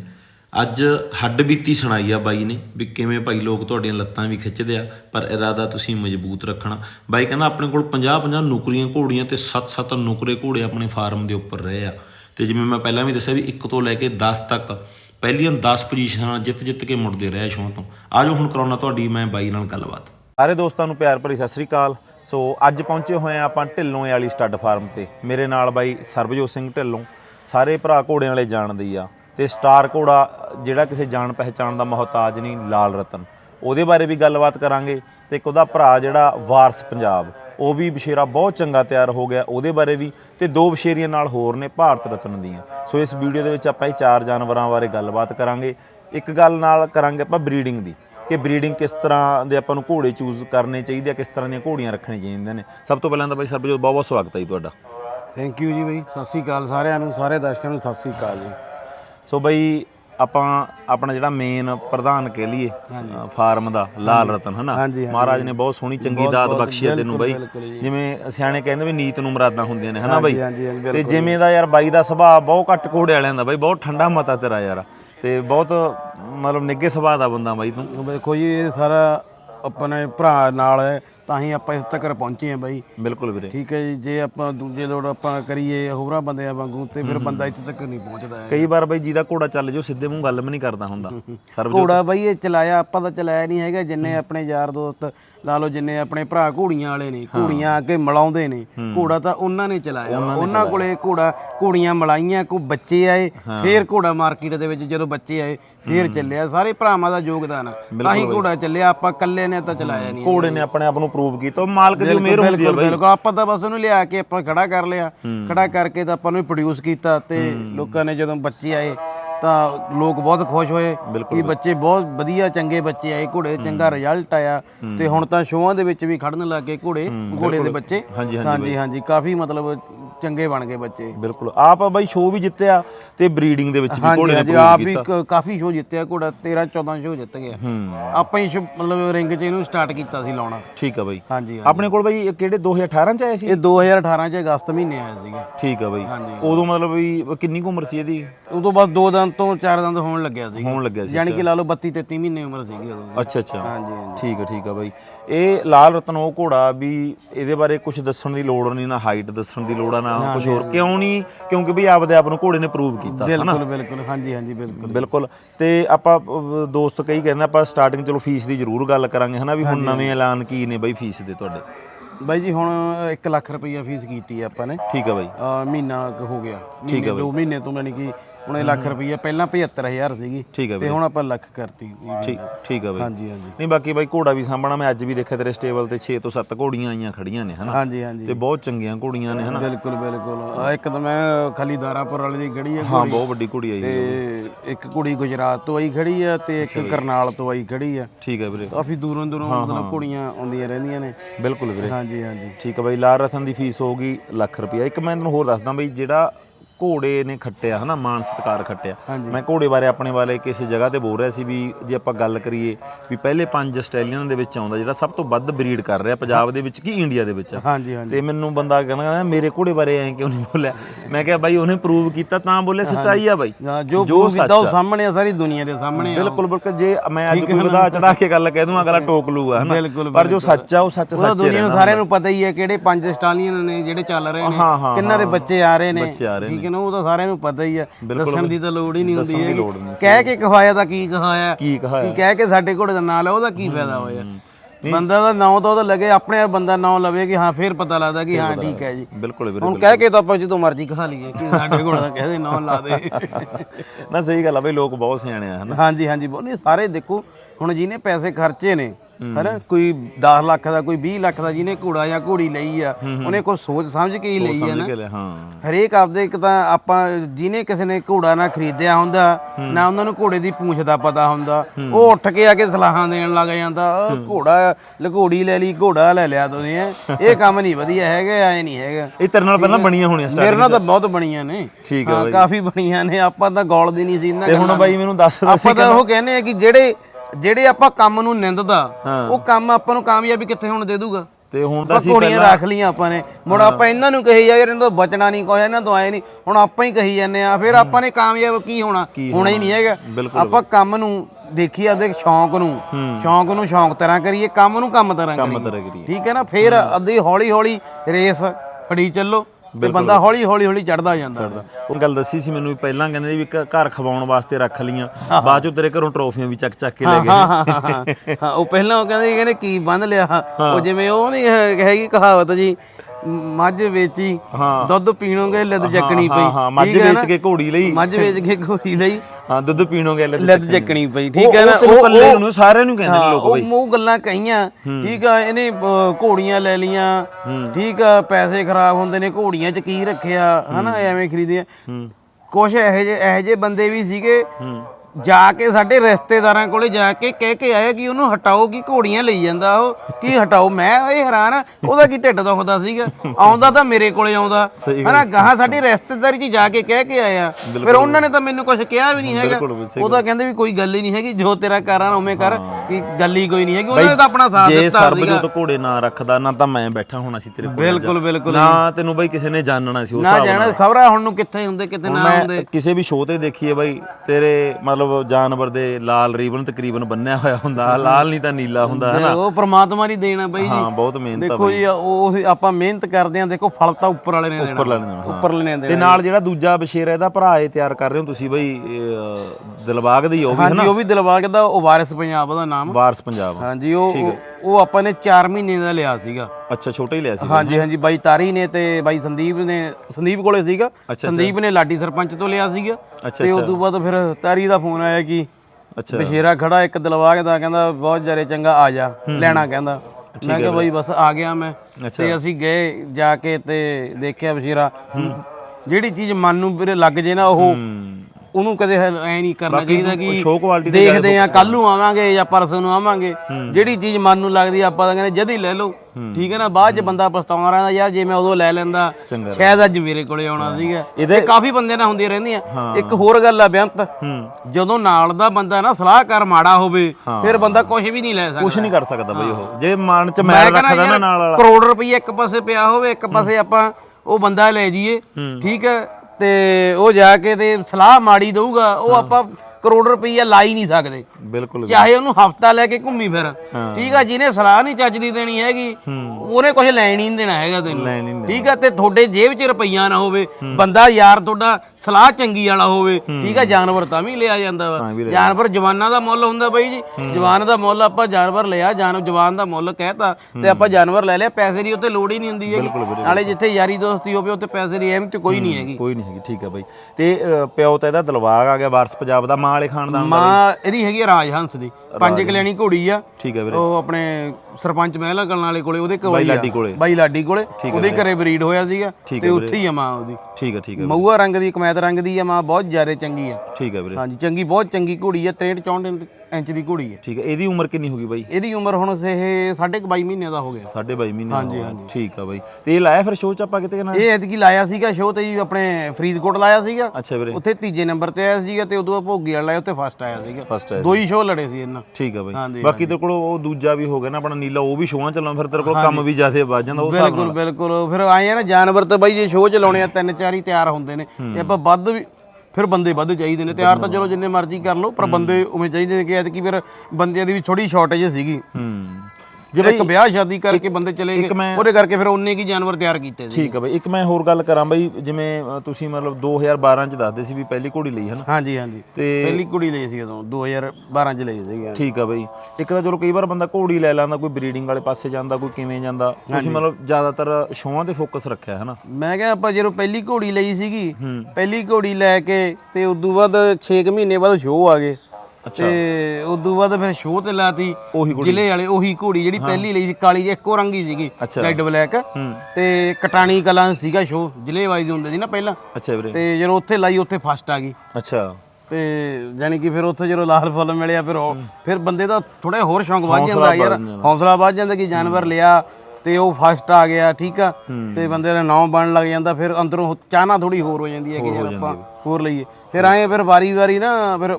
S3: ਅੱਜ ਹੱਡ ਬੀਤੀ ਸੁਣਾਈ ਆ ਬਾਈ ਨੇ ਵੀ ਕਿਵੇਂ ਭਾਈ ਲੋਕ ਤੁਹਾਡੀਆਂ ਲੱਤਾਂ ਵੀ ਖਿੱਚਦੇ ਆ, ਪਰ ਇਰਾਦਾ ਤੁਸੀਂ ਮਜ਼ਬੂਤ ਰੱਖਣਾ। ਬਾਈ ਕਹਿੰਦਾ ਆਪਣੇ ਕੋਲ 50-50 ਨੌਕਰੀਆਂ ਘੋੜੀਆਂ ਤੇ 7-7 ਨੌਕਰੇ ਘੋੜੇ ਆਪਣੇ ਫਾਰਮ ਦੇ ਉੱਪਰ ਰਹੇ ਆ। ਤੇ ਜਿਵੇਂ ਮੈਂ ਪਹਿਲਾਂ ਵੀ ਦੱਸਿਆ ਵੀ 1 ਤੋਂ ਲੈ ਕੇ 10 ਤੱਕ ਪਹਿਲੀਆਂ 10 ਪੋਜੀਸ਼ਨਾਂ ਜਿੱਤ ਜਿੱਤ ਕੇ ਮੁੜਦੇ ਰਹੇ ਸ਼ੋਅ ਤੋਂ। ਆਜੋ ਹੁਣ ਕਰਾਉਣਾ ਤੁਹਾਡੀ, ਮੈਂ ਬਾਈ ਨਾਲ ਗੱਲਬਾਤ।
S2: ਸਾਰੇ ਦੋਸਤਾਂ ਨੂੰ ਪਿਆਰ ਭਰੀ ਸਤਿ ਸ੍ਰੀ ਅਕਾਲ। ਸੋ ਅੱਜ ਪਹੁੰਚੇ ਹੋਏ ਆ ਆਪਾਂ ਢਿੱਲੋਂ ਵਾਲੀ ਸਟੱਡ ਫਾਰਮ ਤੇ। ਮੇਰੇ ਨਾਲ ਬਾਈ ਸਰਬਜੋਤ ਸਿੰਘ ਢਿੱਲੋਂ। ਸਾਰੇ ਭਰਾ ਘੋੜਿਆਂ ਵਾਲੇ ਜਾਣਦੇ ਹੀ ਆ। ਤੇ ਸਟਾਰ ਘੋੜਾ, ਜਿਹੜਾ ਕਿਸੇ ਜਾਣ ਪਹਿਚਾਣ ਦਾ ਮੁਹਤਾਜ ਨਹੀਂ, ਲਾਲ ਰਤਨ। ਉਹਦੇ ਬਾਰੇ ਵੀ ਗੱਲਬਾਤ ਕਰਾਂਗੇ। ਤੇ ਇੱਕ ਉਹਦਾ ਭਰਾ ਜਿਹੜਾ ਵਾਰਸ ਪੰਜਾਬ। ਉਹ ਵੀ ਬਸ਼ੇਰਾ ਬਹੁਤ ਚੰਗਾ ਤਿਆਰ ਹੋ ਗਿਆ ਉਹਦੇ ਬਾਰੇ ਵੀ ਤੇ ਦੋ ਬਸ਼ੇਰੀਆਂ ਨਾਲ ਹੋਰ ਨੇ ਭਾਰਤ ਰਤਨ ਦੀਆਂ। ਸੋ ਇਸ ਵੀਡੀਓ ਦੇ ਵਿੱਚ ਆਪਾਂ ਇਹ ਚਾਰ ਜਾਨਵਰਾਂ ਬਾਰੇ ਗੱਲਬਾਤ ਕਰਾਂਗੇ। ਇੱਕ ਗੱਲ ਨਾਲ ਕਰਾਂਗੇ ਆਪਾਂ ਬਰੀਡਿੰਗ ਦੀ ਕਿ ਬਰੀਡਿੰਗ ਕਿਸ ਤਰ੍ਹਾਂ ਦੇ ਆਪਾਂ ਨੂੰ ਘੋੜੇ ਚੂਜ਼ ਕਰਨੇ ਚਾਹੀਦੇ ਆ ਕਿਸ ਤਰ੍ਹਾਂ ਦੀਆਂ ਘੋੜੀਆਂ ਰੱਖਣੀਆਂ ਚਾਹੀਦੀਆਂ ਨੇ। ਸਭ ਤੋਂ ਪਹਿਲਾਂ ਤਾਂ ਬਾਈ ਸਰਬਜੋਤ ਬਹੁਤ ਬਹੁਤ ਸਵਾਗਤ ਹੈ ਜੀ ਤੁਹਾਡਾ।
S1: ਥੈਂਕ ਯੂ ਜੀ ਬਈ ਸਤਿ ਸ੍ਰੀ ਅਕਾਲ ਸਾਰਿਆਂ ਨੂੰ ਸਾਰੇ ਦਰਸ਼ਕਾਂ ਨੂੰ ਸਤਿ ਸ੍ਰੀ ਅਕਾਲ ਜੀ।
S2: ਸੋ ਬਈ ਆਪਾਂ ਆਪਣਾ ਜਿਹੜਾ ਮੇਨ ਪ੍ਰਧਾਨ ਕਹਿ ਲਈਏ ਫਾਰਮ ਦਾ ਲਾਲ ਰਤਨ ਹਨਾ। ਮਹਾਰਾਜ ਨੇ ਬਹੁਤ ਸੋਹਣੀ ਚੰਗੀ ਦਾਤ ਬਖਸ਼ੀ ਹੈ ਤੈਨੂੰ ਬਈ। ਜਿਵੇਂ ਸਿਆਣੇ ਕਹਿੰਦੇ ਵੀ ਨੀਤ ਨੂੰ ਮੁਰਾਦਾਂ ਹੁੰਦੀਆਂ ਨੇ ਹਨਾ ਬਈ? ਤੇ ਜਿਵੇਂ ਦਾ ਯਾਰ ਬਾਈ ਦਾ ਸੁਭਾਅ ਬਹੁਤ ਘੱਟ ਘੋੜੇ ਵਾਲਿਆਂ ਦਾ ਬਾਈ ਬਹੁਤ ਠੰਡਾ ਮਤਾ ਤੇਰਾ ਯਾਰ। ਤੇ ਬਹੁਤ ਮਤਲਬ ਨਿੱਗੇ ਸੁਭਾਅ ਦਾ ਬੰਦਾ ਬਾਈ ਤੂੰ।
S1: ਦੇਖੋ ਜੀ ਇਹ ਸਾਰਾ ਆਪਣੇ ਭਰਾ ਨਾਲ ਹੈ ਤਾਂ ਹੀ ਆਪਾਂ ਇਸ ਤੱਕ ਪਹੁੰਚੇ ਆ ਬਾਈ।
S2: ਬਿਲਕੁਲ ਵੀਰੇ।
S1: ਠੀਕ ਹੈ ਜੀ ਜੇ ਆਪਾਂ ਦੂਜੇ ਲੋੜ ਆਪਾਂ ਕਰੀਏ ਹੋਰਾਂ ਬੰਦਿਆਂ ਵਾਂਗੂ ਤੇ ਫਿਰ ਬੰਦਾ ਇੱਥੇ ਤੱਕ ਨਹੀਂ ਪਹੁੰਚਦਾ ਹੈ
S2: ਕਈ ਵਾਰ ਬਾਈ ਜਿਹਦਾ ਘੋੜਾ ਚੱਲ ਜੋ ਸਿੱਧੇ ਮੂੰਹ ਗੱਲ ਵੀ ਨਹੀਂ ਕਰਦਾ ਹੁੰਦਾ।
S1: ਘੋੜਾ ਬਾਈ ਇਹ ਚਲਾਇਆ ਆਪਾਂ ਤਾਂ ਚਲਾਇਆ ਨਹੀਂ ਹੈਗਾ। ਜਿੰਨੇ ਆਪਣੇ ਯਾਰ ਦੋਸਤ ਲਾ ਲਓ ਜਿੰਨੇ ਆਪਣੇ ਭਰਾ ਘੋੜੀਆਂ ਵਾਲੇ ਨੇ ਘੋੜੀਆਂ ਅੱਗੇ ਮਲਾਉਂਦੇ ਨੇ। ਘੋੜਾ ਤਾਂ ਉਹਨਾਂ ਨੇ ਚਲਾਇਆ। ਉਹਨਾਂ ਕੋਲੇ ਘੋੜਾ ਘੋੜੀਆਂ ਮਲਾਈਆਂ ਕੋ ਬੱਚੇ ਆਏ ਫੇਰ ਘੋੜਾ ਮਾਰਕੀਟ ਦੇ ਵਿੱਚ ਜਦੋਂ ਬੱਚੇ ਆਏ ਫੇਰ ਚੱਲਿਆ ਸਾਰੇ ਭਰਾਵਾਂ ਦਾ ਯੋਗਦਾਨ। ਤਾਂ ਹੀ ਘੋੜਾ ਚੱਲਿਆ ਆਪਾਂ ਇਕੱਲੇ ਨੇ ਤਾਂ ਚਲਾਇਆ ਨਹੀਂ।
S2: ਘੋੜੇ ਨੇ ਆਪਣੇ ਆਪ ਨੂੰ ਪ੍ਰੂਵ ਕੀਤਾ ਉਹ ਮਾਲਕ ਦੀ ਉਮੀਦ ਹੁੰਦੀ ਹੈ
S1: ਬਿਲਕੁਲ
S2: ਬਾਈ।
S1: ਬਿਲਕੁਲ ਆਪਾਂ ਤਾਂ ਬਸ ਉਹਨੂੰ ਲਿਆ ਕੇ ਆਪਾਂ ਖੜਾ ਕਰ ਲਿਆ। ਖੜਾ ਕਰਕੇ ਤਾਂ ਆਪਾਂ ਨੂੰ ਪ੍ਰੋਡਿਊਸ ਕੀਤਾ ਤੇ ਲੋਕਾਂ ਨੇ ਜਦੋਂ ਬੱਚੇ ਆਏ ਤਾਂ ਲੋਕ ਬਹੁਤ ਖੁਸ਼ ਹੋਏ ਕਿ ਬੱਚੇ ਬਹੁਤ ਵਧੀਆ ਚੰਗੇ ਬੱਚੇ ਆਏ। ਘੋੜੇ ਚੰਗਾ ਰਿਜ਼ਲਟ ਆਇਆ ਤੇ ਹੁਣ ਤਾਂ ਸ਼ੋਆਂ ਦੇ ਵਿੱਚ ਵੀ ਖੜਨ ਲੱਗ ਘੋੜੇ ਘੋੜੇ ਦੇ ਬੱਚੇ।
S3: ਹਾਂਜੀ ਹਾਂਜੀ
S1: ਕਾਫੀ ਮਤਲਬ ਚੰਗੇ ਬਣ ਗਏ ਬੱਚੇ।
S3: ਬਿਲਕੁਲ। ਆਪ ਬਾਈ ਸ਼ੋਅ ਵੀ ਜਿੱਤਿਆ ਤੇ ਬਰੀਡਿੰਗ ਦੇ ਵਿੱਚ ਵੀ ਘੋੜੇ ਨੇ
S1: ਹਾਂਜੀ ਆਪ ਵੀ ਕ- ਕਾਫੀ ਸ਼ੋ ਜਿੱਤਿਆ ਘੋੜਾ 13 14 ਸ਼ੋ ਜਿੱਤ ਗਿਆ। ਆਪਾਂ ਹੀ ਸ਼ੋ- ਮਤਲਬ ਰਿੰਗ 'ਚ ਇਹਨੂੰ ਸਟਾਰਟ ਕੀਤਾ ਸੀ ਲਾਉਣਾ।
S3: ਠੀਕ ਆ ਬਾਈ।
S1: ਹਾਂਜੀ ਹਾਂਜੀ।
S3: ਆਪਣੇ ਕੋਲ ਬਾਈ ਇਹ ਕਿਹੜੇ 2018 ਚ ਆਏ ਸੀ?
S1: ਇਹ 2018 ਚ ਅਗਸਤ ਮਹੀਨੇ ਆਇਆ ਸੀਗਾ।
S3: ਠੀਕ ਆ ਬਾਈ।
S1: ਹਾਂਜੀ।
S3: ਉਦੋਂ ਮਤਲਬ ਵੀ ਕਿੰਨੀ ਕੁ ਉਮਰ ਸੀ ਇਹਦੀ?
S1: ਉਦੋਂ ਬਾਅਦ ਦੋ ਦੰਦ ਤੋਂ ਚਾਰ ਦੰਦ ਹੋਣ ਲੱਗਿਆ ਸੀ
S3: ਹੋਣ ਲੱਗਿਆ ਸੀ
S1: ਯਾਨੀ ਕਿ ਲਾ ਲਓ 32 33 ਮਹੀਨੇ ਉਮਰ ਸੀਗੀ ਉਦੋਂ।
S3: ਅੱਛਾ ਅੱਛਾ।
S1: ਹਾਂਜੀ ਹਾਂਜੀ।
S3: ਠੀਕ ਆ ਠੀਕ ਆ ਬਾਈ। ਇਹ ਲਾਲ ਰਤਨ ਉਹ ਘੋੜਾ ਵੀ ਇਹਦੇ ਬਾਰੇ ਕੁਝ ਦੱਸਣ ਦੀ ਲੋੜ ਨਹੀਂ ਨਾ ਹਾਈਟ ਦੱਸਣ ਦੀ ਲੋੜ ਆ ਨਾ ਕੁਝ ਹੋਰ। ਕਿਉਂ ਨਹੀਂ ਕਿਉਂਕਿ ਵੀ ਆਪਦੇ ਆਪ ਨੂੰ ਘੋੜੇ ਨੇ ਪ੍ਰੂਵ ਕੀਤਾ
S1: ਬਿਲਕੁਲ ਬਿਲਕੁਲ। ਹਾਂਜੀ ਹਾਂਜੀ ਬਿਲਕੁਲ।
S3: ਬਿਲਕੁਲ। ਤੇ ਆਪਾਂ ਅਹ, ਦੋਸਤ ਕਈ ਕਹਿੰਦੇ ਆਪਾਂ ਸਟਾਰਟਿੰਗ ਚਲੋ ਫੀਸ ਦੀ ਜ਼ਰੂਰ ਗੱਲ ਕਰਾਂਗੇ ਹਨਾ? ਵੀ ਹੁਣ ਨਵੇਂ ਐਲਾਨ ਕੀ ਨੇ ਬਾਈ ਫੀਸ ਦੇ ਤੁਹਾਡੇ?
S1: ਬਾਈ ਜੀ ਹੁਣ 1 ਲੱਖ ਰੁਪਈਆ ਫੀਸ ਕੀਤੀ ਹੈ ਆਪਾਂ ਨੇ।
S3: ਠੀਕ ਆ ਬਾਈ।
S1: ਅਹ ਮਹੀਨਾ ਕੁ ਹੋ ਗਿਆ। ਮਹੀਨੇ ਦੋ ਮਹੀਨੇ ਤੋਂ ਯਾਨੀ ਕਿ ਹੁਣ ਇਹ ਲੱਖ ਰੁਪਈਆ ਪਹਿਲਾਂ 75000 ਸੀਗੀ
S3: ਠੀਕ ਆ
S1: ਤੇ ਹੁਣ ਆਪਾਂ ਲੱਖ ਕਰਤੀ।
S3: ਠੀਕ ਠੀਕ ਆ ਬਾਈ
S1: ਹਾਂਜੀ ਹਾਂਜੀ।
S3: ਨਹੀਂ ਬਾਕੀ ਬਾਈ ਘੋੜਾ ਵੀ ਸਾਂਭਣਾ ਮੈਂ ਅੱਜ ਵੀ ਦੇਖਿਆ ਤੇਰੇ ਸਟੇਬਲ ਤੇ 6 ਤੋਂ 7 ਘੋੜੀਆਂ ਆਈਆਂ ਖੜੀਆਂ ਨੇ ਹਨਾ?
S1: ਹਾਂਜੀ ਹਾਂਜੀ।
S3: ਤੇ ਬਹੁਤ ਚੰਗੀਆਂ ਘੋੜੀਆਂ ਨੇ ਹਨਾ?
S1: ਬਿਲਕੁਲ ਬਿਲਕੁਲ। ਆਹ ਇੱਕ ਤਾਂ ਮੈਂ ਖਾਲੀ ਦਾਰਾਪੁਰ ਵਾਲੇ ਦੀ ਗੜੀ ਹੈ
S3: ਹਾਂ ਬਹੁਤ ਵੱਡੀ ਘੋੜੀ ਆਈ ਹੈ।
S1: ਤੇ ਇੱਕ ਕੁੜੀ ਗੁਜਰਾਤ ਤੋਂ ਆਈ ਖੜੀ ਆ ਤੇ ਇੱਕ ਕਰਨਾਲ ਤੋਂ ਆਈ ਖੜੀ ਆ।
S3: ਠੀਕ ਹੈ ਵੀਰੇ।
S1: ਕਾਫੀ ਦੂਰੋਂ ਦੂਰੋਂ ਮਤਲਬ ਕੁੜੀਆਂ ਆਉਂਦੀਆਂ ਰਹਿੰਦੀਆਂ ਨੇ।
S3: ਬਿਲਕੁਲ ਵੀਰੇ।
S1: ਹਾਂਜੀ ਹਾਂਜੀ।
S3: ਠੀਕ ਹੈ ਬਾਈ ਲਾਲ ਰਤਨ ਦੀ ਫੀਸ ਹੋਊਗੀ ਲੱਖ ਰੁਪਇਆ ਇੱਕ ਮੈਂ ਤੈਨੂੰ ਹੋਰ ਦੱਸਦਾ ਬਈ ਜਿਹੜਾ ਘੋੜੇ ਨੇ ਖੱਟਿਆ ਹਨਾ ਮਾਨ ਸਤਕਾਰ ਖੱਟਿਆ। ਮੈਂ ਘੋੜੇ ਬਾਰੇ ਆਪਣੇ ਵਾਲੇ ਕਿਸੇ ਜਗ੍ਹਾ ਤੇ ਬੋਲ ਰਿਹਾ ਸੀ ਵੀ ਜੇ ਆਪਾਂ ਗੱਲ ਕਰੀਏ ਵੀ ਪਹਿਲੇ ਪੰਜ ਆਸਟ੍ਰੇਲੀਅਨ ਦੇ ਵਿੱਚ ਆਉਂਦਾ ਜਿਹੜਾ ਸਭ ਤੋਂ ਵੱਧ ਬਰੀਡ ਕਰ ਰਿਹਾ ਪੰਜਾਬ ਦੇ ਵਿੱਚ ਕੀ ਇੰਡੀਆ ਦੇ ਵਿੱਚ।
S1: ਹਾਂਜੀ ਹਾਂਜੀ।
S3: ਤੇ ਮੈਨੂੰ ਬੰਦਾ ਕਹਿੰਦਾ ਮੇਰੇ ਘੋੜੇ ਬਾਰੇ ਐਂ ਕਿਉਂ ਨਹੀਂ ਬੋਲਿਆ? ਮੈਂ ਕਿਹਾ ਬਾਈ ਉਹਨੇ ਪ੍ਰੂਵ ਕੀਤਾ ਤਾਂ ਬੋਲੇ ਸੱਚਾਈ ਆ ਬਾਈ।
S1: ਜੋ ਕੀਤਾ ਉਹ ਸਾਹਮਣੇ ਆ ਸਾਰੀ ਦੁਨੀਆ ਦੇ ਸਾਹਮਣੇ ਆ।
S3: ਬਿਲਕੁਲ ਬਿਲਕੁਲ ਜੇ ਮੈਂ ਅੱਜ ਕੋਈ ਵਧਾ ਚੜਾ ਕੇ ਗੱਲ ਕਹਿ ਦੂੰ ਅਗਲਾ ਟੋਕ ਲੂਗਾ ਹਨਾ? ਪਰ ਜੋ ਸੱਚ ਆ ਉਹ ਸੱਚ ਸੱਚ ਹੀ
S1: ਦੁਨੀਆ ਨੂੰ ਸਾਰਿਆਂ ਨੂੰ ਪਤਾ ਹੀ ਹੈ ਕਿਹੜੇ ਪੰਜ ਸਟਾਲੀਅਨ ਨੇ ਜਿਹੜੇ ਚੱਲ ਰਹੇ ਨੇ ਕਿੰਨਾਂ ਦੇ ਬੱਚੇ ਆ ਰਹੇ ਨੇ ਠੀਕ ਹੈ ਨਾ ਉਹ ਤਾਂ ਸਾਰਿਆਂ ਨੂੰ ਪਤਾ ਹੀ ਹੈ ਦੱਸਣ ਦੀ ਤਾਂ ਲੋੜ ਹੀ ਨਹੀਂ ਹੁੰਦੀ
S3: ਨਹੀਂ,
S1: ਕਹਿ ਕੇ ਕਹਾਇਆ ਤਾਂ ਕੀ ਕਹਾਇਆ?
S3: ਕੀ ਕਹਾ
S1: ਕੀ ਕਹਿ ਕੇ ਸਾਡੇ ਘੋੜੇ ਦਾ ਨਾਂ ਉਹਦਾ ਕੀ ਫਾਇਦਾ ਹੋਇਆ? ਬੰਦਾ ਦਾ ਨਾਂ ਤਾਂ ਉਹਦਾ ਲੱਗੇ ਆਪਣੇ ਆਪ ਬੰਦਾ ਨਾਂ ਲਵੇ ਕਿ ਹਾਂ ਫੇਰ ਪਤਾ ਲੱਗਦਾ ਕਿ ਹਾਂ ਠੀਕ ਹੈ ਜੀ।
S3: ਬਿਲਕੁਲ ਵੀਰੇ
S1: ਹੁਣ ਕਹਿ ਕੇ ਤਾਂ ਆਪਾਂ ਜਦੋਂ ਮਰਜ਼ੀ ਕਹਾ ਲਈਏ ਕਿ ਸਾਡੇ ਘੋੜੇ ਦਾ ਕਹਦੇ ਨਾਂ ਲਾ ਦੇ।
S3: ਨਾ ਸਹੀ ਗੱਲ ਆ ਬਈ ਲੋਕ ਬਹੁਤ ਸਿਆਣੇ ਆ ਹਨਾ?
S1: ਹਾਂਜੀ ਹਾਂਜੀ ਬੋਲੇ ਸਾਰੇ ਦੇਖੋ ਹੁਣ ਜਿਹਨੇ ਪੈਸੇ ਖਰਚੇ ਨੇ ਹਨਾ ਕੋਈ 10 ਲੱਖ ਦਾ ਕੋਈ 20 ਲੱਖ ਦਾ ਜਿਹਨੇ ਘੋੜਾ ਜਾਂ ਘੋੜੀ ਲਈ ਆ ਉਹਨੇ ਕੋਈ ਸੋਚ ਸਮਝ ਕੇ ਹੀ ਲਈ ਆ ਨਾ।
S3: ਹਾਂ।
S1: ਹਰੇਕ ਆਪਦੇ ਇੱਕ ਤਾਂ ਆਪਾਂ ਜਿਹਨੇ ਕਿਸੇ ਨੇ ਘੋੜਾ ਨਾ ਖਰੀਦਿਆ ਹੁੰਦਾ ਨਾ ਉਹਨਾਂ ਨੂੰ ਘੋੜੇ ਦੀ ਪੂੰਛ ਦਾ ਪਤਾ ਹੁੰਦਾ ਉਹ ਉੱਠ ਕੇ ਆ ਕੇ ਸਲਾਹਾਂ ਦੇਣ ਲੱਗ ਜਾਂਦਾ ਘੋੜਾ ਲਘੋੜੀ ਲੈ ਲਈ ਘੋੜਾ ਲੈ ਲਿਆ ਤੁਸੀਂ। ਇਹ ਕੰਮ ਨਹੀਂ ਵਧੀਆ ਹੈਗਾ ਐ ਨਹੀਂ ਹੈਗਾ।
S3: ਇਹ ਤੇਰੇ ਨਾਲ ਪਹਿਲਾਂ ਬਣੀਆਂ ਹੋਣੀਆਂ
S1: ਮੇਰੇ
S3: ਸਟਾਰਟ
S1: ਨਾਲ ਤਾਂ ਬਹੁਤ ਬਣੀਆਂ ਨੇ।
S3: ਠੀਕ ਆ
S1: ਕਾਫੀ ਬਣੀਆਂ ਨੇ ਆਪਾਂ ਤਾਂ ਗੌਲਦੀ ਨਹੀਂ ਸੀ ਇਹਨਾਂ
S3: ਤੇ ਹੁਣ ਬਾਈ ਮੈਨੂੰ ਦੱਸ ਦੱਸ
S1: ਆਪਾਂ ਤਾਂ ਉਹ ਕਹਿੰਦੇ ਆ ਕਿ ਜਿਹੜੇ ਜਿਹੜੇ ਆਪਾਂ ਕੰਮ ਨੂੰ ਨਿੰਦਦਾ ਉਹ ਕੰਮ ਆਪਾਂ ਨੂੰ ਕਾਮਯਾਬੀ ਕਿੱਥੇ ਹੁਣ ਦੇ ਦੂਗਾ
S3: ਤੇ ਹੁਣ ਤਾਂ ਅਸੀਂ
S1: ਘੋੜੀਆਂ ਰੱਖ ਲੀਆਂ ਆਪਾਂ ਨੇ। ਮੁੜ ਆਪਾਂ ਇਹਨਾਂ ਨੂੰ ਕਹੀ ਜਾ ਯਾਰ ਇਹਨਾਂ ਤੋਂ ਬਚਣਾ ਨਹੀਂ ਕੋਈ ਇਹਨਾਂ ਤੋਂ ਆਏ ਨਹੀਂ। ਹੁਣ ਆਪਾਂ ਹੀ ਕਹੀ ਜਾਂਦੇ ਆ ਫਿਰ ਆਪਾਂ ਨੇ ਕਾਮਯਾਬ ਕੀ ਹੋਣਾ? ਹੋਣਾ? ਹੀ ਨਹੀਂ ਹੈਗਾ। ਆਪਾਂ ਕੰਮ ਨੂੰ ਦੇਖੀ ਆਪਦੇ ਸ਼ੌਂਕ ਨੂੰ। ਸ਼ੌਂਕ ਨੂੰ ਸ਼ੌਂਕ ਤਰ੍ਹਾਂ ਕਰੀਏ ਕੰਮ ਨੂੰ ਕੰਮ ਤਰ੍ਹਾਂ ਕਰੀਏ। ਠੀਕ ਹੈ ਨਾ? ਫਿਰ ਅੱਧੀ ਹੌਲੀ ਹੌਲੀ ਰੇਸ ਫੜੀ ਚੱਲੋ। ਤੇ ਬੰਦਾ ਹੌਲੀ ਹੌਲੀ ਹੌਲੀ ਚੜਦਾ ਜਾਂਦਾ
S3: ਉਹ ਗੱਲ ਦੱਸੀ ਸੀ ਮੈਨੂੰ ਵੀ ਪਹਿਲਾਂ ਕਹਿੰਦੇ ਵੀ ਘਰ ਖਵਾਉਣ ਵਾਸਤੇ ਰੱਖ ਲੀਆਂ ਬਾਅਦ ਚੋਂ ਤੇਰੇ ਘਰੋਂ ਟਰੋਫੀਆਂ ਵੀ ਚੱਕ ਚੱਕ ਕੇ ਲੈ ਗਏ।
S1: ਹਾਂ ਹਾਂ ਹਾਂ, ਹਾਂ। ਹਾਂ ਉਹ ਪਹਿਲਾਂ ਉਹ ਕਹਿੰਦੇ ਸੀ, ਕਹਿੰਦੇ ਕੀ ਬੰਨ ਲਿਆ? ਉਹ ਜਿਵੇਂ ਉਹ ਨਹੀਂ ਹੈਗੀ ਕਹਾਵਤ ਜੀ। ਮੱਝ ਵੇਚੀ
S3: ਹਾਂ।
S1: ਦੁੱਧ ਪੀਣੋਗੇ ਲਿੱਦ ਜੱਕਣੀ ਪਈ।
S3: ਹਾਂ ਹਾਂ ਮੱਝ? ਵੇਚ ਕੇ ਘੋੜੀ ਲਈ।
S1: ਮੱਝ ਵੇਚ ਕੇ ਘੋੜੀ ਲਈ।
S3: ਹਾਂ ਦੁੱਧ ਪੀਣੋਗੇ
S1: ਲਿੱਦ ਜੱਕਣੀ ਪਈ। ਠੀਕ ਹੈ ਨਾ?
S3: ਉਹ ਕੱਲੇ ਨੂੰ ਸਾਰਿਆਂ ਨੂੰ ਕਹਿੰਦੇ ਨੇ ਲੋਕ
S1: ਉਹ
S3: ਬਈ।
S1: ਮੂੰਹ ਗੱਲਾਂ ਕਹੀਆਂ। ਠੀਕ ਆ ਇਹਨੇ ਘੋੜੀਆਂ ਲੈ ਲੀਆਂ ਠੀਕ ਆ ਪੈਸੇ ਖਰਾਬ ਹੁੰਦੇ ਨੇ ਘੋੜੀਆਂ 'ਚ ਕੀ ਰੱਖਿਆ? ਹਨਾ ਐਵੇਂ ਖਰੀਦੀਆਂ ਕੁਛ ਇਹੋ ਜਿਹੇ ਇਹੋ ਜਿਹੇ ਬੰਦੇ ਵੀ ਸੀਗੇ ਜਾ ਕੇ ਸਾਡੇ ਰਿਸ਼ਤੇਦਾਰਾਂ ਕੋਲੇ ਜਾ ਕੇ ਕਹਿ ਕੇ ਆਇਆ ਕਿ ਉਹਨੂੰ ਹਟਾਓ ਕਿ ਘੋੜੀਆਂ ਲਈ ਜਾਂਦਾ ਉਹ ਕੀ ਹਟਾਓ। ਮੈਂ ਇਹ ਹੈਰਾਨ ਆ ਉਹਦਾ ਕੀ ਢਿੱਡ ਦੁਖਦਾ ਸੀਗਾ? ਆਉਂਦਾ ਤਾਂ ਮੇਰੇ ਕੋਲੇ ਆਉਂਦਾ। ਹਨਾ ਗਾਹਾਂ ਸਾਡੀ ਰਿਸ਼ਤੇਦਾਰੀ 'ਚ ਜਾ ਕੇ ਕਹਿ ਕੇ ਆਇਆ। ਫਿਰ ਉਹਨਾਂ ਨੇ ਤਾਂ ਮੈਨੂੰ ਕੁਝ ਕਿਹਾ ਵੀ ਨਹੀਂ ਹੈਗਾ।
S3: ਬਿਲਕੁਲ ਵੀ ਸਹੀ
S1: ਉਹ ਤਾਂ ਕਹਿੰਦੇ ਵੀ ਕੋਈ ਗੱਲ ਹੀ ਨਹੀਂ ਹੈਗੀ ਜੋ ਤੇਰਾ ਕਰਾਂ ਉਵੇਂ ਕਰ ਕਿ ਗੱਲ ਹੀ ਕੋਈ ਨਹੀਂ ਹੈਗੀ। ਉਹਨੇ ਤਾਂ ਆਪਣਾ ਸਾਥ
S3: ਜੇ
S1: ਦਿੱਤਾ ਸੀਗਾ।
S3: ਸਰਬਜੋਤ ਘੋੜੇ ਨਾ ਰੱਖਦਾ ਨਾ ਤਾਂ ਮੈਂ ਬੈਠਾ ਹੋਣਾ ਸੀ ਤੇਰੇ ਕੋਲ
S1: ਬਿਲਕੁਲ ਬਿਲਕੁਲ
S3: ਨਾ ਤੈਨੂੰ ਬਈ ਕਿਸੇ ਨੇ ਜਾਣਨਾ ਸੀ ਉਸ
S1: ਨਾ ਜਾਣਾ ਖਬਰਾਂ ਹੁਣ ਨੂੰ ਕਿੱਥੇ ਹੁੰਦੇ ਕਿਤੇ ਨਾ
S3: ਮੈਂ
S1: ਹੁੰਦੇ।
S3: ਕਿਸੇ ਵੀ ਸ਼ੋਅ ਤੇ ਦੇਖੀਏ ਬਾਈ ਤੇਰੇ ਮਤਲਬ ਜਾਨਵਰ ਦੇ ਲਾਲ ਰੀਬਨ ਤਕਰੀਬਨ ਬੰਨਿਆ ਹੋਇਆ ਹੁੰਦਾ। ਲਾਲ ਨਹੀਂ ਤਾਂ ਨੀਲਾ ਹੁੰਦਾ ਹੈ ਨਾ
S1: ਉਹ ਪ੍ਰਮਾਤਮਾ ਦੀ ਦੇਣ ਬਾਈ
S3: ਹਾਂ
S1: ਜੀ
S3: ਬਹੁਤ ਮਿਹਨਤ ਆ
S1: ਦੇਖੋ ਜੀ ਉਹ ਆਪਾਂ ਮਿਹਨਤ ਕਰਦੇ ਆ ਦੇਖੋ ਫਲ ਤਾਂ ਉੱਪਰ ਵਾਲੇ ਨੇ ਦੇਣਾ।
S3: ਉੱਪਰ ਲੈਣੇ ਹਾਂ।
S1: ਉੱਪਰ ਵਾਲੇ ਨੇ
S3: ਤੇ ਨਾਲ ਜਿਹੜਾ ਦੂਜਾ ਬਸ਼ੇਰ ਇਹਦਾ ਭਰਾ ਇਹ ਤਿਆਰ ਕਰ ਰਹੇ ਹੋ ਤੁਸੀਂ ਬਈ ਦਿਲਬਾਗ ਦੀ ਉਹ ਵੀ
S1: ਹਾਂਜੀ ਉਹ ਵੀ ਦਿਲਬਾਗ ਦਾ ਉਹ ਵਾਰਿਸ ਪੰਜਾਬ ਦਾ ਨਾਮ।
S3: ਵਾਰਸ ਪੰਜਾਬ।
S1: ਹਾਂਜੀ ਉਹ ਉਹ ਆਪਾਂ ਨੇ 4 ਮਹੀਨੇ ਦਾ ਲਿਆ ਸੀਗਾ।
S3: ਅੱਛਾ ਛੋਟਾ ਹੀ ਲਿਆ ਸੀ
S1: ਹਾਂਜੀ ਹਾਂਜੀ ਬਾਈ ਤਾਰੀ ਨੇ ਤੇ ਬਾਈ ਸੰਦੀਪ ਨੇ ਸੰਦੀਪ ਕੋਲੇ ਸੀਗਾ। ਸੰਦੀਪ ਨੇ ਲਾਡੀ ਸਰਪੰਚ ਤੋਂ ਲਿਆ ਸੀਗਾ। ਤੇ ਉਸ ਤੋਂ ਬਾਅਦ ਫਿਰ ਤਾਰੀ ਦਾ ਫੋਨ ਆਇਆ ਕਿ
S3: ਅੱਛਾ।
S1: ਬਸ਼ੇਰਾ ਖੜਾ ਇੱਕ ਦਿਲਵਾਗ ਦਾ ਕਹਿੰਦਾ ਬਹੁਤ ਜਰੇ ਚੰਗਾ ਆ ਜਾ ਲੈਣਾ ਕਹਿੰਦਾ। ਮੈਂ ਕਿਹਾ ਬਾਈ ਬਸ ਆ ਗਿਆ ਮੈਂ। ਤੇ ਅਸੀਂ ਗਏ ਜਾ ਕੇ ਤੇ ਦੇਖਿਆ ਬਸ਼ੇਰਾ। ਜਿਹੜੀ ਚੀਜ਼ ਮਨ ਨੂੰ ਵੀਰੇ ਲੱਗ ਜੇ ਨਾ ਉਹ ਉਹਨੂੰ ਕਦੇ ਐ ਨਹੀਂ ਕਰਨਾ ਚਾਹੀਦਾ ਕਿ ਦੇਖਦੇ ਆ ਕੱਲ ਨੂੰ। ਆਵਾਂਗੇ ਜਾਂ ਪਰਸੋਂ ਨੂੰ ਆਵਾਂਗੇ। ਜਿਹੜੀ ਚੀਜ਼ ਮਨ ਨੂੰ ਲੱਗਦੀ ਆਪਾਂ ਤਾਂ ਕਹਿੰਦੇ ਜਦ ਹੀ ਲੈ ਲਓ। ਠੀਕ ਹੈ ਨਾ ਬਾਅਦ ਚ ਬੰਦਾ ਪਛਤਾਉਂਦਾ ਰਹਿੰਦਾ ਯਾਰ ਜੇ ਮੈਂ ਉਦੋਂ ਲੈ ਲੈਂਦਾ ਸ਼ਾਇਦ ਅੱਜ ਮੇਰੇ ਕੋਲੇ ਆਉਣਾ ਸੀਗਾ।
S3: ਇਹਦੇ-
S1: ਇਹ ਕਾਫੀ ਬੰਦੇ ਨਾਲ ਹੁੰਦੀਆਂ ਰਹਿੰਦੀਆਂ। ਇੱਕ ਹੋਰ ਗੱਲ ਆ ਬੇਅੰਤ। ਜਦੋਂ ਨਾਲ ਦਾ ਬੰਦਾ ਨਾ ਸਲਾਹਕਾਰ ਮਾੜਾ ਹੋਵੇ ਫਿਰ ਬੰਦਾ ਕੁਝ ਵੀ ਨਹੀਂ ਲੈ ਸਕਦਾ।
S3: ਕੁਝ ਨਹੀਂ ਕਰ ਸਕਦਾ ਬਈ ਉਹ। ਜੇ ਮਨ ਚ
S1: ਮੈਂ
S3: ਰੱਖਦਾ ਨਾ ਨਾਲ ਵਾਲਾ।
S1: ਕਰੋੜ ਰੁਪਏ ਇੱਕ ਪਾਸੇ ਪਿਆ ਹੋਵੇ ਇੱਕ ਪਾਸੇ ਆਪਾਂ ਉਹ ਬੰਦਾ ਲੈ ਜਾਈਏ। ਠੀਕ ਹੈ ਤੇ ਉਹ ਜਾ ਕੇ ਤੇ ਸਲਾਹ ਮਾੜੀ ਦਊਗਾ ਉਹ ਆਪਾਂ ਕਰੋੜ ਰੁਪਈਆ ਲਾ ਹੀ ਨਹੀਂ ਸਕਦੇ।
S3: ਬਿਲਕੁਲ
S1: ਚਾਹੇ ਉਹਨੂੰ ਹਫਤਾ ਲੈ ਕੇ ਘੁੰਮੀ ਫਿਰ। ਠੀਕ ਆ ਜਿਹਨੇ ਸਲਾਹ ਨਹੀਂ ਚੱਜ ਦੀ ਦੇਣੀ ਹੈਗੀ ਉਹਨੇ ਕੁਝ ਲੈਣ ਹੀ ਨਹੀਂ ਦੇਣਾ ਹੈਗਾ ਤੈਨੂੰ। ਠੀਕ ਆ ਤੇ ਤੁਹਾਡੇ ਜੇਬ 'ਚ ਰੁਪਈਆ ਨਾ ਹੋਵੇ ਬੰਦਾ ਯਾਰ ਤੁਹਾਡਾ ਸਲਾਹ ਚੰਗੀ ਵਾਲਾ ਹੋਵੇ। ਠੀਕ ਆ ਜਾਨਵਰ ਤਾਂ ਵੀ ਲਿਆ ਜਾਂਦਾ
S3: ਵੀ।
S1: ਜਾਨਵਰ ਜਵਾਨਾਂ ਦਾ ਮੁੱਲ ਹੁੰਦਾ ਬਈ ਜੀ। ਜਵਾਨ ਦਾ ਮੁੱਲ ਆਪਾਂ ਜਾਨਵਰ ਲਿਆ ਜਾਨ ਜਵਾਨ ਦਾ ਮੁੱਲ ਕਹਿਤਾ ਤੇ ਆਪਾਂ ਜਾਨਵਰ ਲੈ ਲਿਆ। ਪੈਸੇ ਦੀ ਉੱਤੇ ਲੋੜ ਹੀ ਨਹੀਂ ਹੁੰਦੀ ਹੈਗੀ। ਨਾਲੇ ਜਿੱਥੇ ਯਾਰੀ ਦੋਸਤੀ ਹੋਵੇ ਉੱਥੇ ਪੈਸੇ ਦੀ ਅਹਿਮਤ ਕੋਈ ਨਹੀਂ ਹੈਗੀ।
S3: ਕੋਈ ਨਹੀਂ ਹੈਗੀ। ਠੀਕ ਹੈ ਬਈ। ਤੇ ਪਿਓ ਤਾਂ ਇਹਦਾ ਦਲਵਾਗ ਆ ਗਿਆ ਵਾਰਸ ਪੰਜਾਬ ਦਾ ਮਾਂ ਵਾਲੇ ਖਾਨਦਾਨ ਦਾ
S1: ਮਾਂ ਇਹਦੀ ਹੈਗੀ ਆ ਰਾਜ ਹੰਸ ਦੀ। ਪੰਜ ਕਲਿਆਣੀ ਘੋੜੀ ਆ।
S3: ਠੀਕ ਹੈ ਵੀਰੇ।
S1: ਉਹ ਆਪਣੇ ਸਰਪੰਚ ਮਹਿਲਾ ਕਲਣ ਵਾਲੇ ਕੋਲੇ ਉਹਦੇ ਕੋਲ
S3: ਬਾਈ। ਲਾਡੀ ਕੋਲੇ।
S1: ਬਾਈ ਲਾਡੀ ਕੋਲੇ। ਉਹਦੇ ਘਰੇ ਬਰੀਡ ਹੋਇਆ ਸੀਗਾ ਤੇ ਉੱਥੇ ਹੀ ਆ ਮਾਂ ਉਹਦੀ।
S3: ਠੀਕ ਹੈ ਠੀਕ ਹੈ
S1: ਮਊਆ ਰੰਗ ਦੀ ਕਮੈਤ ਰੰਗ ਦੀ ਆ ਮਾਂ ਬਹੁਤ ਜ਼ਿਆਦਾ ਚੰਗੀ ਆ।
S3: ਠੀਕ ਹੈ ਵੀਰੇ।
S1: ਹਾਂਜੀ ਚੰਗੀ ਬਹੁਤ ਚੰਗੀ ਘੋੜੀ ਆ 63 64 ਇੰਚ ਦੀ ਘੋੜੀ ਆ।
S3: ਠੀਕ ਹੈ ਇਹਦੀ ਉਮਰ ਕਿੰਨੀ ਹੋ ਗਈ ਬਾਈ?
S1: ਇਹਦੀ ਉਮਰ ਹੁਣ ਕੁ ਬਾਈ ਮਹੀਨਿਆਂ ਦਾ ਹੋ ਗਿਆ।
S3: ਸਾਢੇ ਬਾਈ ਮਹੀਨੇ ਹਾਂਜੀ ਹਾਂਜੀ। ਠੀਕ ਆ ਬਾਈ। ਤੇ ਇਹ ਲਾਇਆ ਫਿਰ ਸ਼ੋਅ ਚ ਆਪਾਂ ਕਿਤੇ ਨਾ?
S1: ਇਹ ਐਤਕੀ ਲਾਇਆ ਸੀਗਾ ਸ਼ੋਅ ਤੇ ਜੀ ਆਪਣੇ ਫਰੀਦਕੋਟ ਲਾਇਆ ਸੀਗਾ।
S3: ਅੱਛਾ ਵੀਰੇ।
S1: ਉੱਥੇ ਤੀਜੇ ਨੰਬਰ ਤੇ ਆਇਆ ਸੀਗਾ ਤੇ ਉਦੋਂ ਭੋਗੀ ਵਾਲਾ ਉੱਥੇ ਫਸਟ ਆਇਆ ਸੀਗਾ। ਦੋ ਹੀ ਸ਼ੋਅ ਲੜੇ ਸੀ ਇਹਨਾਂ।
S3: ਠੀਕ ਆ ਬਾਈ।
S1: ਹਾਂਜੀ,
S3: ਬਾਕੀ ਤੇਰੇ ਕੋਲ ਉਹ ਦੂਜਾ ਵੀ ਹੋ ਗਿਆ ਨਾ ਆਪਣਾ ਨੀਲਾ ਉਹ ਵੀ ਸ਼ੋਆਂ ਚੱਲਣਾ ਫਿਰ ਤੇਰੇ ਕੋਲ ਕੰਮ ਵੀ ਜ਼ਿਆਦਾ ਵੱਜ ਜਾਂਦਾ ਉਹ ਹਿਸਾਬ
S1: ਬਿਲਕੁਲ ਬਿਲਕੁਲ। ਫਿਰ ਆਏ ਆ ਨਾ ਜਾਨਵਰ ਤਾਂ ਬਾਈ ਜੇ ਸ਼ੋਅ ਚ ਲਾਉਣੇ ਆ ਤਿੰਨ ਚਾਰ ਹੀ ਤਿਆਰ ਹੁੰਦੇ ਨੇ ਤੇ ਆਪਾਂ ਵੱਧ ਵੀ ਫਿਰ ਬੰਦੇ ਵੱਧ ਚਾਹੀਦੇ ਨੇ। ਤਿਆਰ ਤਾਂ ਚਲੋ ਜਿੰਨੇ ਮਰਜ਼ੀ ਕਰ ਲਓ ਪਰ ਬੰਦੇ ਉਵੇਂ ਚਾਹੀਦੇ ਨੇ ਕਿ ਐਤਕੀ ਫਿਰ ਬੰਦਿਆਂ ਦੀ ਵੀ ਥੋੜੀ ਸ਼ਾਰਟੇਜ ਸੀਗੀ।
S3: ਹੂੰ।
S1: ਜੇ ਇੱਕ ਵਿਆਹ ਸ਼ਾਦੀ ਕਰਕੇ ਬੰਦੇ ਚਲੇ ਗਏ ਉਹਦੇ ਕਰਕੇ ਫਿਰ ਉਹਨੇ ਕੀ ਜਾਨਵਰ ਤਿਆਰ ਕੀਤੇ ਸੀ
S3: ਠੀਕ ਆ ਬਾਈ ਇੱਕ ਮੈਂ ਹੋਰ ਗੱਲ ਕਰਾਂ ਬਾਈ ਜਿਵੇਂ ਤੁਸੀਂ ਮਤਲਬ 2012 ਚ ਦੱਸਦੇ ਸੀ ਵੀ ਪਹਿਲੀ ਘੋੜੀ ਲਈ ਹਨਾ?
S1: ਹਾਂਜੀ ਹਾਂਜੀ।
S3: ਤੇ
S1: ਪਹਿਲੀ ਕੁੜੀ ਲਈ ਸੀ ਉਦੋਂ 2012 ਚ ਲਈ ਸੀ
S3: ਠੀਕ ਆ ਬਾਈ। ਇੱਕ ਤਾਂ ਚਲੋ ਕਈ ਵਾਰ ਬੰਦਾ ਘੋੜੀ ਲੈ ਲੈਂਦਾ ਕੋਈ ਬਰੀਡਿੰਗ ਵਾਲੇ ਪਾਸੇ ਜਾਂਦਾ ਕੋਈ ਕਿਵੇਂ ਜਾਂਦਾ ਤੁਸੀਂ ਮਤਲਬ ਜ਼ਿਆਦਾਤਰ ਸ਼ੋਆਂ ਤੇ ਫੋਕਸ ਰੱਖਿਆ ਹਨਾ?
S1: ਮੈਂ ਕਿਹਾ ਆਪਾਂ ਜਦੋਂ ਪਹਿਲੀ ਘੋੜੀ ਲਈ ਸੀਗੀ ਪਹਿਲੀ ਘੋੜੀ ਲੈ ਕੇ ਤੇ ਉਦੋਂ ਬਾਅਦ 6 ਮਹੀਨੇ ਬਾਅਦ ਸ਼ੋਅ ਆ ਗਏ। ਤੇ ਉਦੋਂ ਬਾਅਦ ਫਿਰ ਸ਼ੋਅ ਤੇ ਲਾਤੀ ਜ਼ਿਲ੍ਹੇ ਵਾਲੇ ਉਹੀ ਘੋੜੀ ਜਿਹੜੀ ਪਹਿਲੀ ਲਈ ਸੀ ਕਾਲੀ ਜਿਹੀ ਇੱਕੋ ਰੰਗੀ ਸੀਗੀ। Red black. ਤੇ ਕਟਾਣੀ ਕਲਾਂ ਸੀਗਾ ਸ਼ੋਅ ਜ਼ਿਲ੍ਹੇ ਵਾਈਜ਼ ਹੁੰਦੇ ਸੀ ਨਾ ਪਹਿਲਾਂ।
S3: ਅੱਛਾ ਵੀਰੇ।
S1: ਤੇ ਜਦੋਂ ਉੱਥੇ ਲਾਈ ਉੱਥੇ ਫਸਟ ਆ ਗਈ।
S3: ਅੱਛਾ।
S1: ਤੇ ਯਾਨੀ ਕਿ ਫਿਰ ਉੱਥੇ ਜਦੋਂ ਲਾਲ ਫੁੱਲ ਮਿਲਿਆ ਫਿਰ ਫਿਰ ਬੰਦੇ ਦਾ ਥੋੜਾ ਹੋਰ ਸ਼ੌਂਕ ਵੱਧ ਜਾਂਦਾ ਯਾਰ। ਹੌਸਲਾ ਵੱਧ ਜਾਂਦਾ ਕਿ ਜਾਨਵਰ ਲਿਆ ਤੇ ਉਹ ਫਸਟ ਆ ਗਿਆ ਠੀਕ ਆ। ਤੇ ਬੰਦੇ ਦਾ ਨਾਮ ਬਣਨ ਲੱਗ ਜਾਂਦਾ ਫਿਰ ਅੰਦਰੋਂ ਚਾਹਨਾ ਥੋੜੀ ਹੋਰ ਹੋ ਜਾਂਦੀ ਹੈ ਕਿ ਯਾਰ ਆਪਾਂ ਹੋਰ ਲਈਏ। ਫਿਰ ਆਏ ਫਿਰ ਵਾਰੀ ਵਾਰੀ ਨਾ ਫਿਰ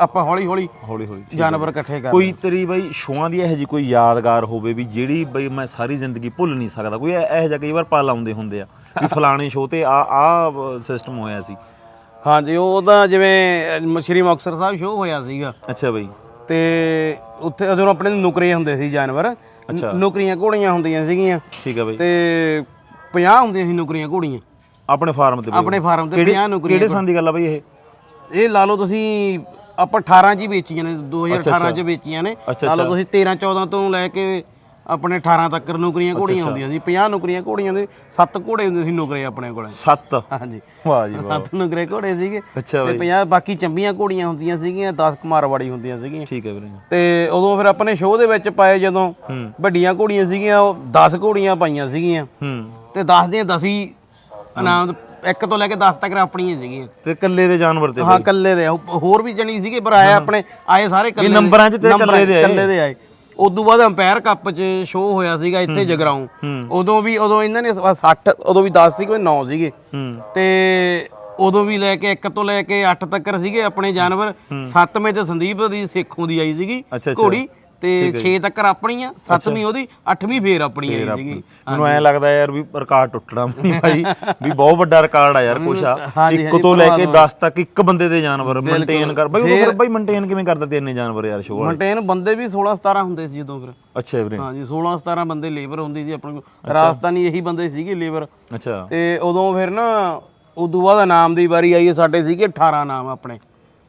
S1: ਆਪਾਂ ਹੌਲੀ ਹੌਲੀ
S3: ਹੌਲੀ ਹੌਲੀ
S1: ਜਾਨਵਰ ਇਕੱਠੇ ਕਰ
S3: ਕੋਈ ਤੇਰੀ ਬਈ ਸ਼ੋਆਂ ਦੀ ਇਹੋ ਜੀ ਕੋਈ ਯਾਦਗਾਰ ਹੋਵੇ ਵੀ ਜਿਹੜੀ ਬਈ ਮੈਂ ਸਾਰੀ ਜ਼ਿੰਦਗੀ ਭੁੱਲ ਨਹੀਂ ਸਕਦਾ ਕੋਈ ਇਹ- ਇਹੋ ਜਿਹਾ ਕਈ ਵਾਰ ਪਲ ਆਉਂਦੇ ਹੁੰਦੇ ਆ ਵੀ ਫਲਾਣੇ ਸ਼ੋਅ ਤੇ ਆ ਆ ਸਿਸਟਮ ਹੋਇਆ ਸੀ।
S1: ਹਾਂਜੀ ਉਹ ਤਾਂ ਜਿਵੇਂ ਅਹ, ਸ਼੍ਰੀ ਮੁਕਤਸਰ ਸਾਹਿਬ ਸ਼ੋਅ ਹੋਇਆ ਸੀਗਾ।
S3: ਅੱਛਾ ਬਈ।
S1: ਤੇ ਉੱਥੇ ਜਦੋਂ ਆਪਣੇ ਨੁਕਰੇ ਹੁੰਦੇ ਸੀ ਜਾਨਵਰ ਨੁਕਰੀਆਂ ਘੋੜੀਆਂ ਹੁੰਦੀਆਂ ਸੀਗੀਆਂ।
S3: ਠੀਕ ਆ ਬਈ।
S1: ਤੇ 50 ਹੁੰਦੀਆਂ ਸੀ ਨੁਕਰੀਆਂ ਘੋੜੀਆਂ।
S3: ਆਪਣੇ ਫਾਰਮ ਤੇ ਬਈ।
S1: ਆਪਣੇ ਫਾਰਮ ਤੇ 50 ਨੁਕਰੀਆਂ
S3: ਕਿਹੜੇ ਸੰਨ ਦੀ ਗੱਲ ਆ ਬਈ ਇਹ?
S1: ਇਹ ਲਾ ਲਓ ਤੁਸੀਂ ਆਪਾਂ 18 ਚ ਹੀ ਵੇਚੀਆਂ ਨੇ 2018 ਚ ਵੇਚੀਆਂ ਨੇ।
S3: ਅੱਛਾ,
S1: ਲਾ ਲਓ ਤੁਸੀਂ 13 14 ਤੋਂ ਲੈ ਕੇ ਆਪਣੇ 18 ਤੱਕ ਨੌਕਰੀਆਂ ਘੋੜੀਆਂ ਹੁੰਦੀਆਂ ਸੀ 50 ਨੌਕਰੀਆਂ ਘੋੜੀਆਂ ਦੇ 7 ਘੋੜੇ ਹੁੰਦੇ ਸੀ ਨੌਕਰੇ ਆਪਣੇ ਕੋਲ।
S3: ਸੱਤ?
S1: ਹਾਂਜੀ।
S3: ਵਾਹ ਜੀ ਵਾਹ।
S1: 7 ਨੌਕਰੇ ਘੋੜੇ ਸੀਗੇ
S3: ਅੱਛਾ
S1: ਤੇ 50 ਬਾਕੀ ਚੰਬੀਆਂ ਘੋੜੀਆਂ ਹੁੰਦੀਆਂ ਸੀਗੀਆਂ 10 ਕੁਮਾਰਵਾੜੀ ਹੁੰਦੀਆਂ ਸੀਗੀਆਂ।
S3: ਠੀਕ ਹੈ ਵੀਰੇ
S1: ਤੇ ਉਦੋਂ ਫਿਰ ਆਪਣੇ ਸ਼ੋਅ ਦੇ ਵਿੱਚ ਪਾਏ ਜਦੋਂ ਵੱਡੀਆਂ ਘੋੜੀਆਂ ਸੀਗੀਆਂ ਉਹ 10 ਘੋੜੀਆਂ ਪਾਈਆਂ ਸੀਗੀਆਂ।
S3: ਹੂੰ।
S1: ਤੇ 10 ਦੀਆਂ 10 ਹੀ ਇਨਾਮ ਇੱਕ ਤੋਂ ਲੈ ਕੇ 10 ਤੱਕ ਆਪਣੀਆਂ ਸੀਗੀਆਂ।
S3: ਤੇ ਕੱਲੇ ਦੇ ਜਾਨਵਰ ਤੇ
S1: ਹਾਂ ਕੱਲੇ ਦੇ ਹੋ- ਹੋਰ ਵੀ ਜਣੀ ਸੀਗੇ ਪਰ ਆਏ ਆਪਣੇ ਆਏ ਸਾਰੇ ਕੱਲੇ
S3: ਨੰਬਰਾਂ 'ਚ ਤੇਰੇ ਇਕੱਲੇ ਦੇ ਆਏ?
S1: ਦੇ ਆਏ। ਉਦੋਂ ਬਾਅਦ ਅੰਪਾਇਰ ਕੱਪ 'ਚ ਸ਼ੋਅ ਹੋਇਆ ਸੀਗਾ ਇੱਥੇ ਜਗਰਾਉਂ। ਉਦੋਂ ਵੀ ਉਦੋਂ ਇਹਨਾਂ ਨੇ 60 ਉਦੋਂ ਵੀ 10 ਸੀ ਕੋਈ 9 ਸੀਗੇ।
S3: ਹੂੰ।
S1: ਤੇ ਉਦੋਂ ਵੀ ਲੈ ਕੇ 1 ਤੋਂ ਲੈ ਕੇ 8 ਤੱਕ ਸੀਗੇ ਆਪਣੇ ਜਾਨਵਰ। 7ਵੇਂ ਤੇ ਸੰਦੀਪ ਦੀ ਸੇਖੋਂ ਦੀ ਆਈ ਸੀਗੀ
S3: ਅੱਛਾ, ਅੱਛਾ।
S1: ਘੋੜੀ। ਤੇ 6 ਤੱਕ ਆਪਣੀਆਂ 7ਵੀਂ ਉਹਦੀ 8ਵੀਂ ਫੇਰ ਆਪਣੀ ਆਈ ਸੀਗੀ।
S3: ਮੈਨੂੰ ਐ ਲੱਗਦਾ ਯਾਰ ਵੀ ਰਿਕਾਰਡ ਟੁੱਟਣਾ ਨਹੀਂ ਭਾਈ ਵੀ ਬਹੁਤ ਵੱਡਾ ਰਿਕਾਰਡ ਆ ਯਾਰ ਕੁਛ ਆ। ਇੱਕ ਤੋਂ ਲੈ ਕੇ 10 ਤੱਕ ਇੱਕ ਬੰਦੇ ਦੇ ਜਾਨਵਰ ਮੇਨਟੇਨ ਕਰ ਬਾਈ ਉਹ ਫਿਰ ਬਾਈ ਮੇਨਟੇਨ ਕਿਵੇਂ ਕਰਦਾ ਤੇ ਇੰਨੇ ਜਾਨਵਰ ਯਾਰ ਸ਼ੋਅ
S1: ਮਨਟੇਨ ਬੰਦੇ ਵੀ 16 17 ਹੁੰਦੇ ਸੀ ਜਦੋਂ ਫਿਰ।
S3: ਅੱਛਾ ਵੀਰੇ।
S1: ਹਾਂਜੀ 16 17 ਬੰਦੇ ਲੇਬਰ ਹੁੰਦੀ ਸੀ ਆਪਣੇ ਕੋਲ। ਰਾਜਸਥਾਨੀ ਇਹੀ ਬੰਦੇ ਸੀਗੇ ਲੇਬਰ
S3: ਅੱਛਾ।
S1: ਤੇ ਉਦੋਂ ਫਿਰ ਨਾ ਉਦੋਂ ਬਾਅਦ ਇਨਾਮ ਦੀ ਵਾਰੀ ਆਈ ਸਾਡੇ ਸੀਗੇ 18 ਨਾਮ ਆਪਣੇ।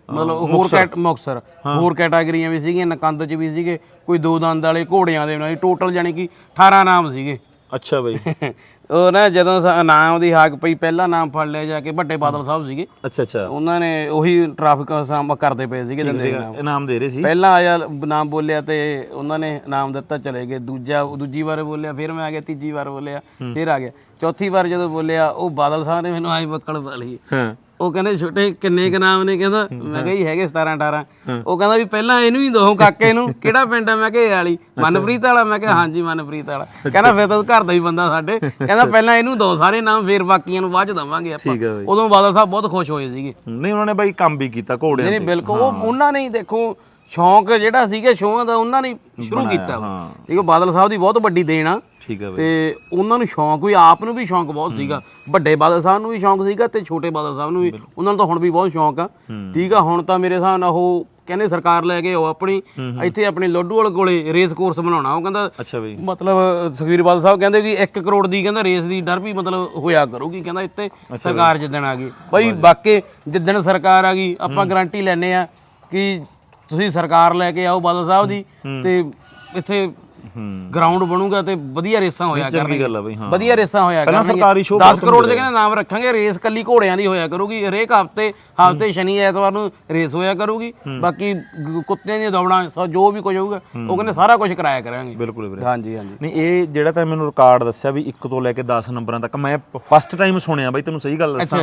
S1: ਮਤਲਬ ਹੋਰ ਕੈਟ ਮੁਕਸਰ ਹੋਰ ਕੈਟਾਗਰੀਆਂ ਵੀ ਸੀਗੀਆਂ ਨਕੰਦ ਚ ਵੀ ਸੀਗੇ ਕੋਈ ਦੋ ਦੰਦ ਵਾਲੇ ਘੋੜਿਆਂ ਦੇ ਨਾਲ ਟੋਟਲ ਜਾਨੀ ਕਿ 18 ਨਾਮ ਸੀਗੇ।
S3: ਅੱਛਾ ਬਾਈ।
S1: ਉਹ ਨਾ ਜਦੋਂ ਨਾਮ ਦੀ ਹਾਕ ਪਈ ਪਹਿਲਾ ਨਾਮ ਫੜ ਲਿਆ ਜਾ ਕੇ ਵੱਡੇ ਬਾਦਲ ਸਾਹਿਬ ਸੀਗੇ।
S3: ਅੱਛਾ ਅੱਛਾ।
S1: ਉਹਨਾਂ ਨੇ ਉਹੀ ਟ੍ਰੈਫਿਕ ਸਾਮ ਕਰਦੇ ਪਏ ਸੀਗੇ ਦਿੰਦੇ ਨਾਮ
S3: ਇਨਾਮ ਦੇ ਰਹੇ ਸੀ?
S1: ਪਹਿਲਾਂ ਆਇਆ ਨਾਮ ਬੋਲਿਆ ਤੇ ਉਹਨਾਂ ਨੇ ਨਾਮ ਦਿੱਤਾ ਚਲੇ ਗਏ। ਦੂਜਾ ਦੂਜੀ ਵਾਰ ਬੋਲਿਆ ਫਿਰ ਮੈਂ ਆ ਗਿਆ ਤੀਜੀ ਵਾਰ ਬੋਲਿਆ ਫਿਰ ਆ ਗਿਆ। ਚੌਥੀ ਵਾਰ ਜਦੋਂ ਬੋਲਿਆ ਉਹ ਬਾਦਲ ਸਾਹਿਬ ਨੇ ਮੈਨੂੰ ਆਈ ਬੱਕਲ ਪਾ ਲਈ
S3: ਹਾਂ।
S1: ਉਹ ਕਹਿੰਦੇ ਛੋਟੇ ਕਿੰਨੇ ਕ ਨਾਮ ਨੇ ਕਹਿੰਦਾ? ਮੈਂ ਕਿਹਾ ਜੀ ਹੈਗੇ 17 18 ਉਹ ਕਹਿੰਦਾ ਵੀ ਪਹਿਲਾਂ ਇਹਨੂੰ ਹੀ ਦੋ ਕਾਕੇ ਨੂੰ। ਕਿਹੜਾ ਪਿੰਡ ਆ? ਮੈਂ ਕਿਹਾ ਇਹ ਵਾਲੀ। ਮਨਪ੍ਰੀਤ ਵਾਲਾ। ਮੈਂ ਕਿਹਾ ਹਾਂਜੀ ਮਨਪ੍ਰੀਤ ਵਾਲਾ। ਕਹਿੰਦਾ ਫਿਰ ਤਾਂ ਘਰ ਦਾ ਹੀ ਬੰਦਾ ਸਾਡੇ। ਕਹਿੰਦਾ ਪਹਿਲਾਂ ਇਹਨੂੰ ਦੋ ਸਾਰੇ ਨਾਮ ਫਿਰ ਬਾਕੀਆਂ ਨੂੰ ਬਾਅਦ ਚ ਦਵਾਂਗੇ ਆਪਾਂ।
S3: ਹੈ।
S1: ਉਦੋਂ ਬਾਦਲ ਸਾਹਿਬ ਬਹੁਤ ਖੁਸ਼ ਹੋਏ ਸੀਗੇ।
S3: ਨਹੀਂ ਉਹਨਾਂ ਨੇ ਬਾਈ ਕੰਮ ਵੀ ਕੀਤਾ ਘੋੜਿਆਂ ਤੇ
S1: ਨਹੀਂ ਬਿਲਕੁਲ। ਉਹ ਉਹਨਾਂ ਨੇ ਹੀ ਦੇਖੋ ਸ਼ੌਂਕ ਜਿਹੜਾ ਸੀਗਾ ਸ਼ੋਆਂ ਦਾ ਉਹਨਾਂ ਨੇ ਸ਼ੁਰੂ ਕੀਤਾ ਵਾ।
S3: ਹਾਂ।
S1: ਠੀਕ ਹੈ ਬਾਦਲ ਸਾਹਿਬ ਦੀ ਬਹੁਤ ਵੱਡੀ ਦੇਣ ਆ।
S3: ਠੀਕ ਹੈ ਬਾਈ।
S1: ਤੇ ਉਹਨਾਂ ਨੂੰ ਸ਼ੌਂਕ ਵੀ ਆਪ ਨੂੰ ਵੀ ਸ਼ੌਂਕ ਬਹੁਤ ਸੀਗਾ। ਵੱਡੇ ਬਾਦਲ ਸਾਹਿਬ ਨੂੰ ਵੀ ਸ਼ੌਂਕ ਸੀਗਾ ਤੇ ਛੋਟੇ ਬਾਦਲ ਸਾਹਿਬ ਨੂੰ ਵੀ। ਉਹਨਾਂ ਨੂੰ ਤਾਂ ਹੁਣ ਵੀ ਬਹੁਤ ਸ਼ੌਂਕ ਆ। ਠੀਕ ਆ ਹੁਣ ਤਾਂ ਮੇਰੇ ਹਿਸਾਬ ਨਾਲ ਉਹ ਕਹਿੰਦੇ ਸਰਕਾਰ ਲੈ ਕੇ ਉਹ ਆਪਣੀ। ਇੱਥੇ ਆਪਣੇ ਲੋਡੂ ਵਾਲੇ ਕੋਲੇ ਰੇਸ ਕੋਰਸ ਬਣਾਉਣਾ। ਉਹ ਕਹਿੰਦਾ
S3: ਅੱਛਾ ਬਈ।
S1: ਮਤਲਬ ਸੁਖਵੀਰ ਬਾਦਲ ਸਾਹਿਬ ਕਹਿੰਦੇ ਕਿ 1 ਕਰੋੜ ਦੀ ਕਹਿੰਦਾ ਰੇਸ ਦੀ ਡਰ ਵੀ ਮਤਲਬ ਹੋਇਆ ਕਰੂਗੀ। ਕਹਿੰਦਾ ਇੱਥੇ ਸਰਕਾਰ ਜਿੱਦਣ ਆ ਗਈ। ਬਈ ਬਾਕੀ ਜਿੱਦਣ ਸਰਕਾਰ ਆ ਗਈ ਆਪਾਂ ਗਾਰੰਟੀ ਲੈਨੇ ਆ ਕਿ ਤੁਸੀਂ ਸਰਕਾਰ ਲੈ ਕੇ ਆਓ ਬਾਦਲ ਸਾਹਿਬ ਦੀ ਤੇ ਇੱਥੇ
S3: ਹੂੰ
S1: ਗਰਾਊਂਡ ਬਣੂਗਾ ਤੇ ਵਧੀਆ ਰੇਸਾਂ ਹੋਇਆ
S3: ਚੰਗੀ ਗੱਲ ਆ ਬਈ ਹਾਂ।
S1: ਵਧੀਆ ਰੇਸਾਂ ਹੋਇਆ
S3: ਪਹਿਲਾਂ। ਸਰਕਾਰੀ show
S1: 10
S3: ਬਹੁਤ
S1: ਕਰੋੜ ਦੇ ਕਹਿੰਦੇ ਨਾਮ ਰੱਖਾਂਗੇ ਰੇਸ ਕੱਲੀ ਘੋੜਿਆਂ ਦੀ ਹੋਇਆ ਕਰੂਗੀ ਹਰੇਕ ਹਫ਼ਤੇ ਹਫ਼ਤੇ ਸ਼ਨੀ ਐਤਵਾਰ ਨੂੰ ਰੇਸ ਹੋਇਆ ਕਰੂਗੀ। ਬਾਕੀ ਕੁੱਤਿਆਂ ਦੀਆਂ ਦੌੜਾਂ ਜੋ ਵੀ ਕੁਝ ਹੋਊਗਾ ਉਹ ਕਹਿੰਦੇ ਸਾਰਾ ਕੁਝ ਕਰਾਇਆ ਕਰਾਂਗੇ।
S3: ਬਿਲਕੁਲ ਵੀਰੇ।
S1: ਹਾਂਜੀ ਹਾਂਜੀ।
S3: ਨਹੀਂ ਇਹ ਜਿਹੜਾ ਤਾਂ ਮੈਨੂੰ ਰਿਕਾਰਡ ਦੱਸਿਆ ਵੀ 1 ਤੋਂ ਲੈ ਕੇ 10 ਨੰਬਰਾਂ ਤੱਕ ਮੈਂ ਫਸਟ ਟਾਈਮ ਸੁਣਿਆ ਬਾਈ ਤੈਨੂੰ ਸਹੀ ਗੱਲ ਦੱਸਾਂ।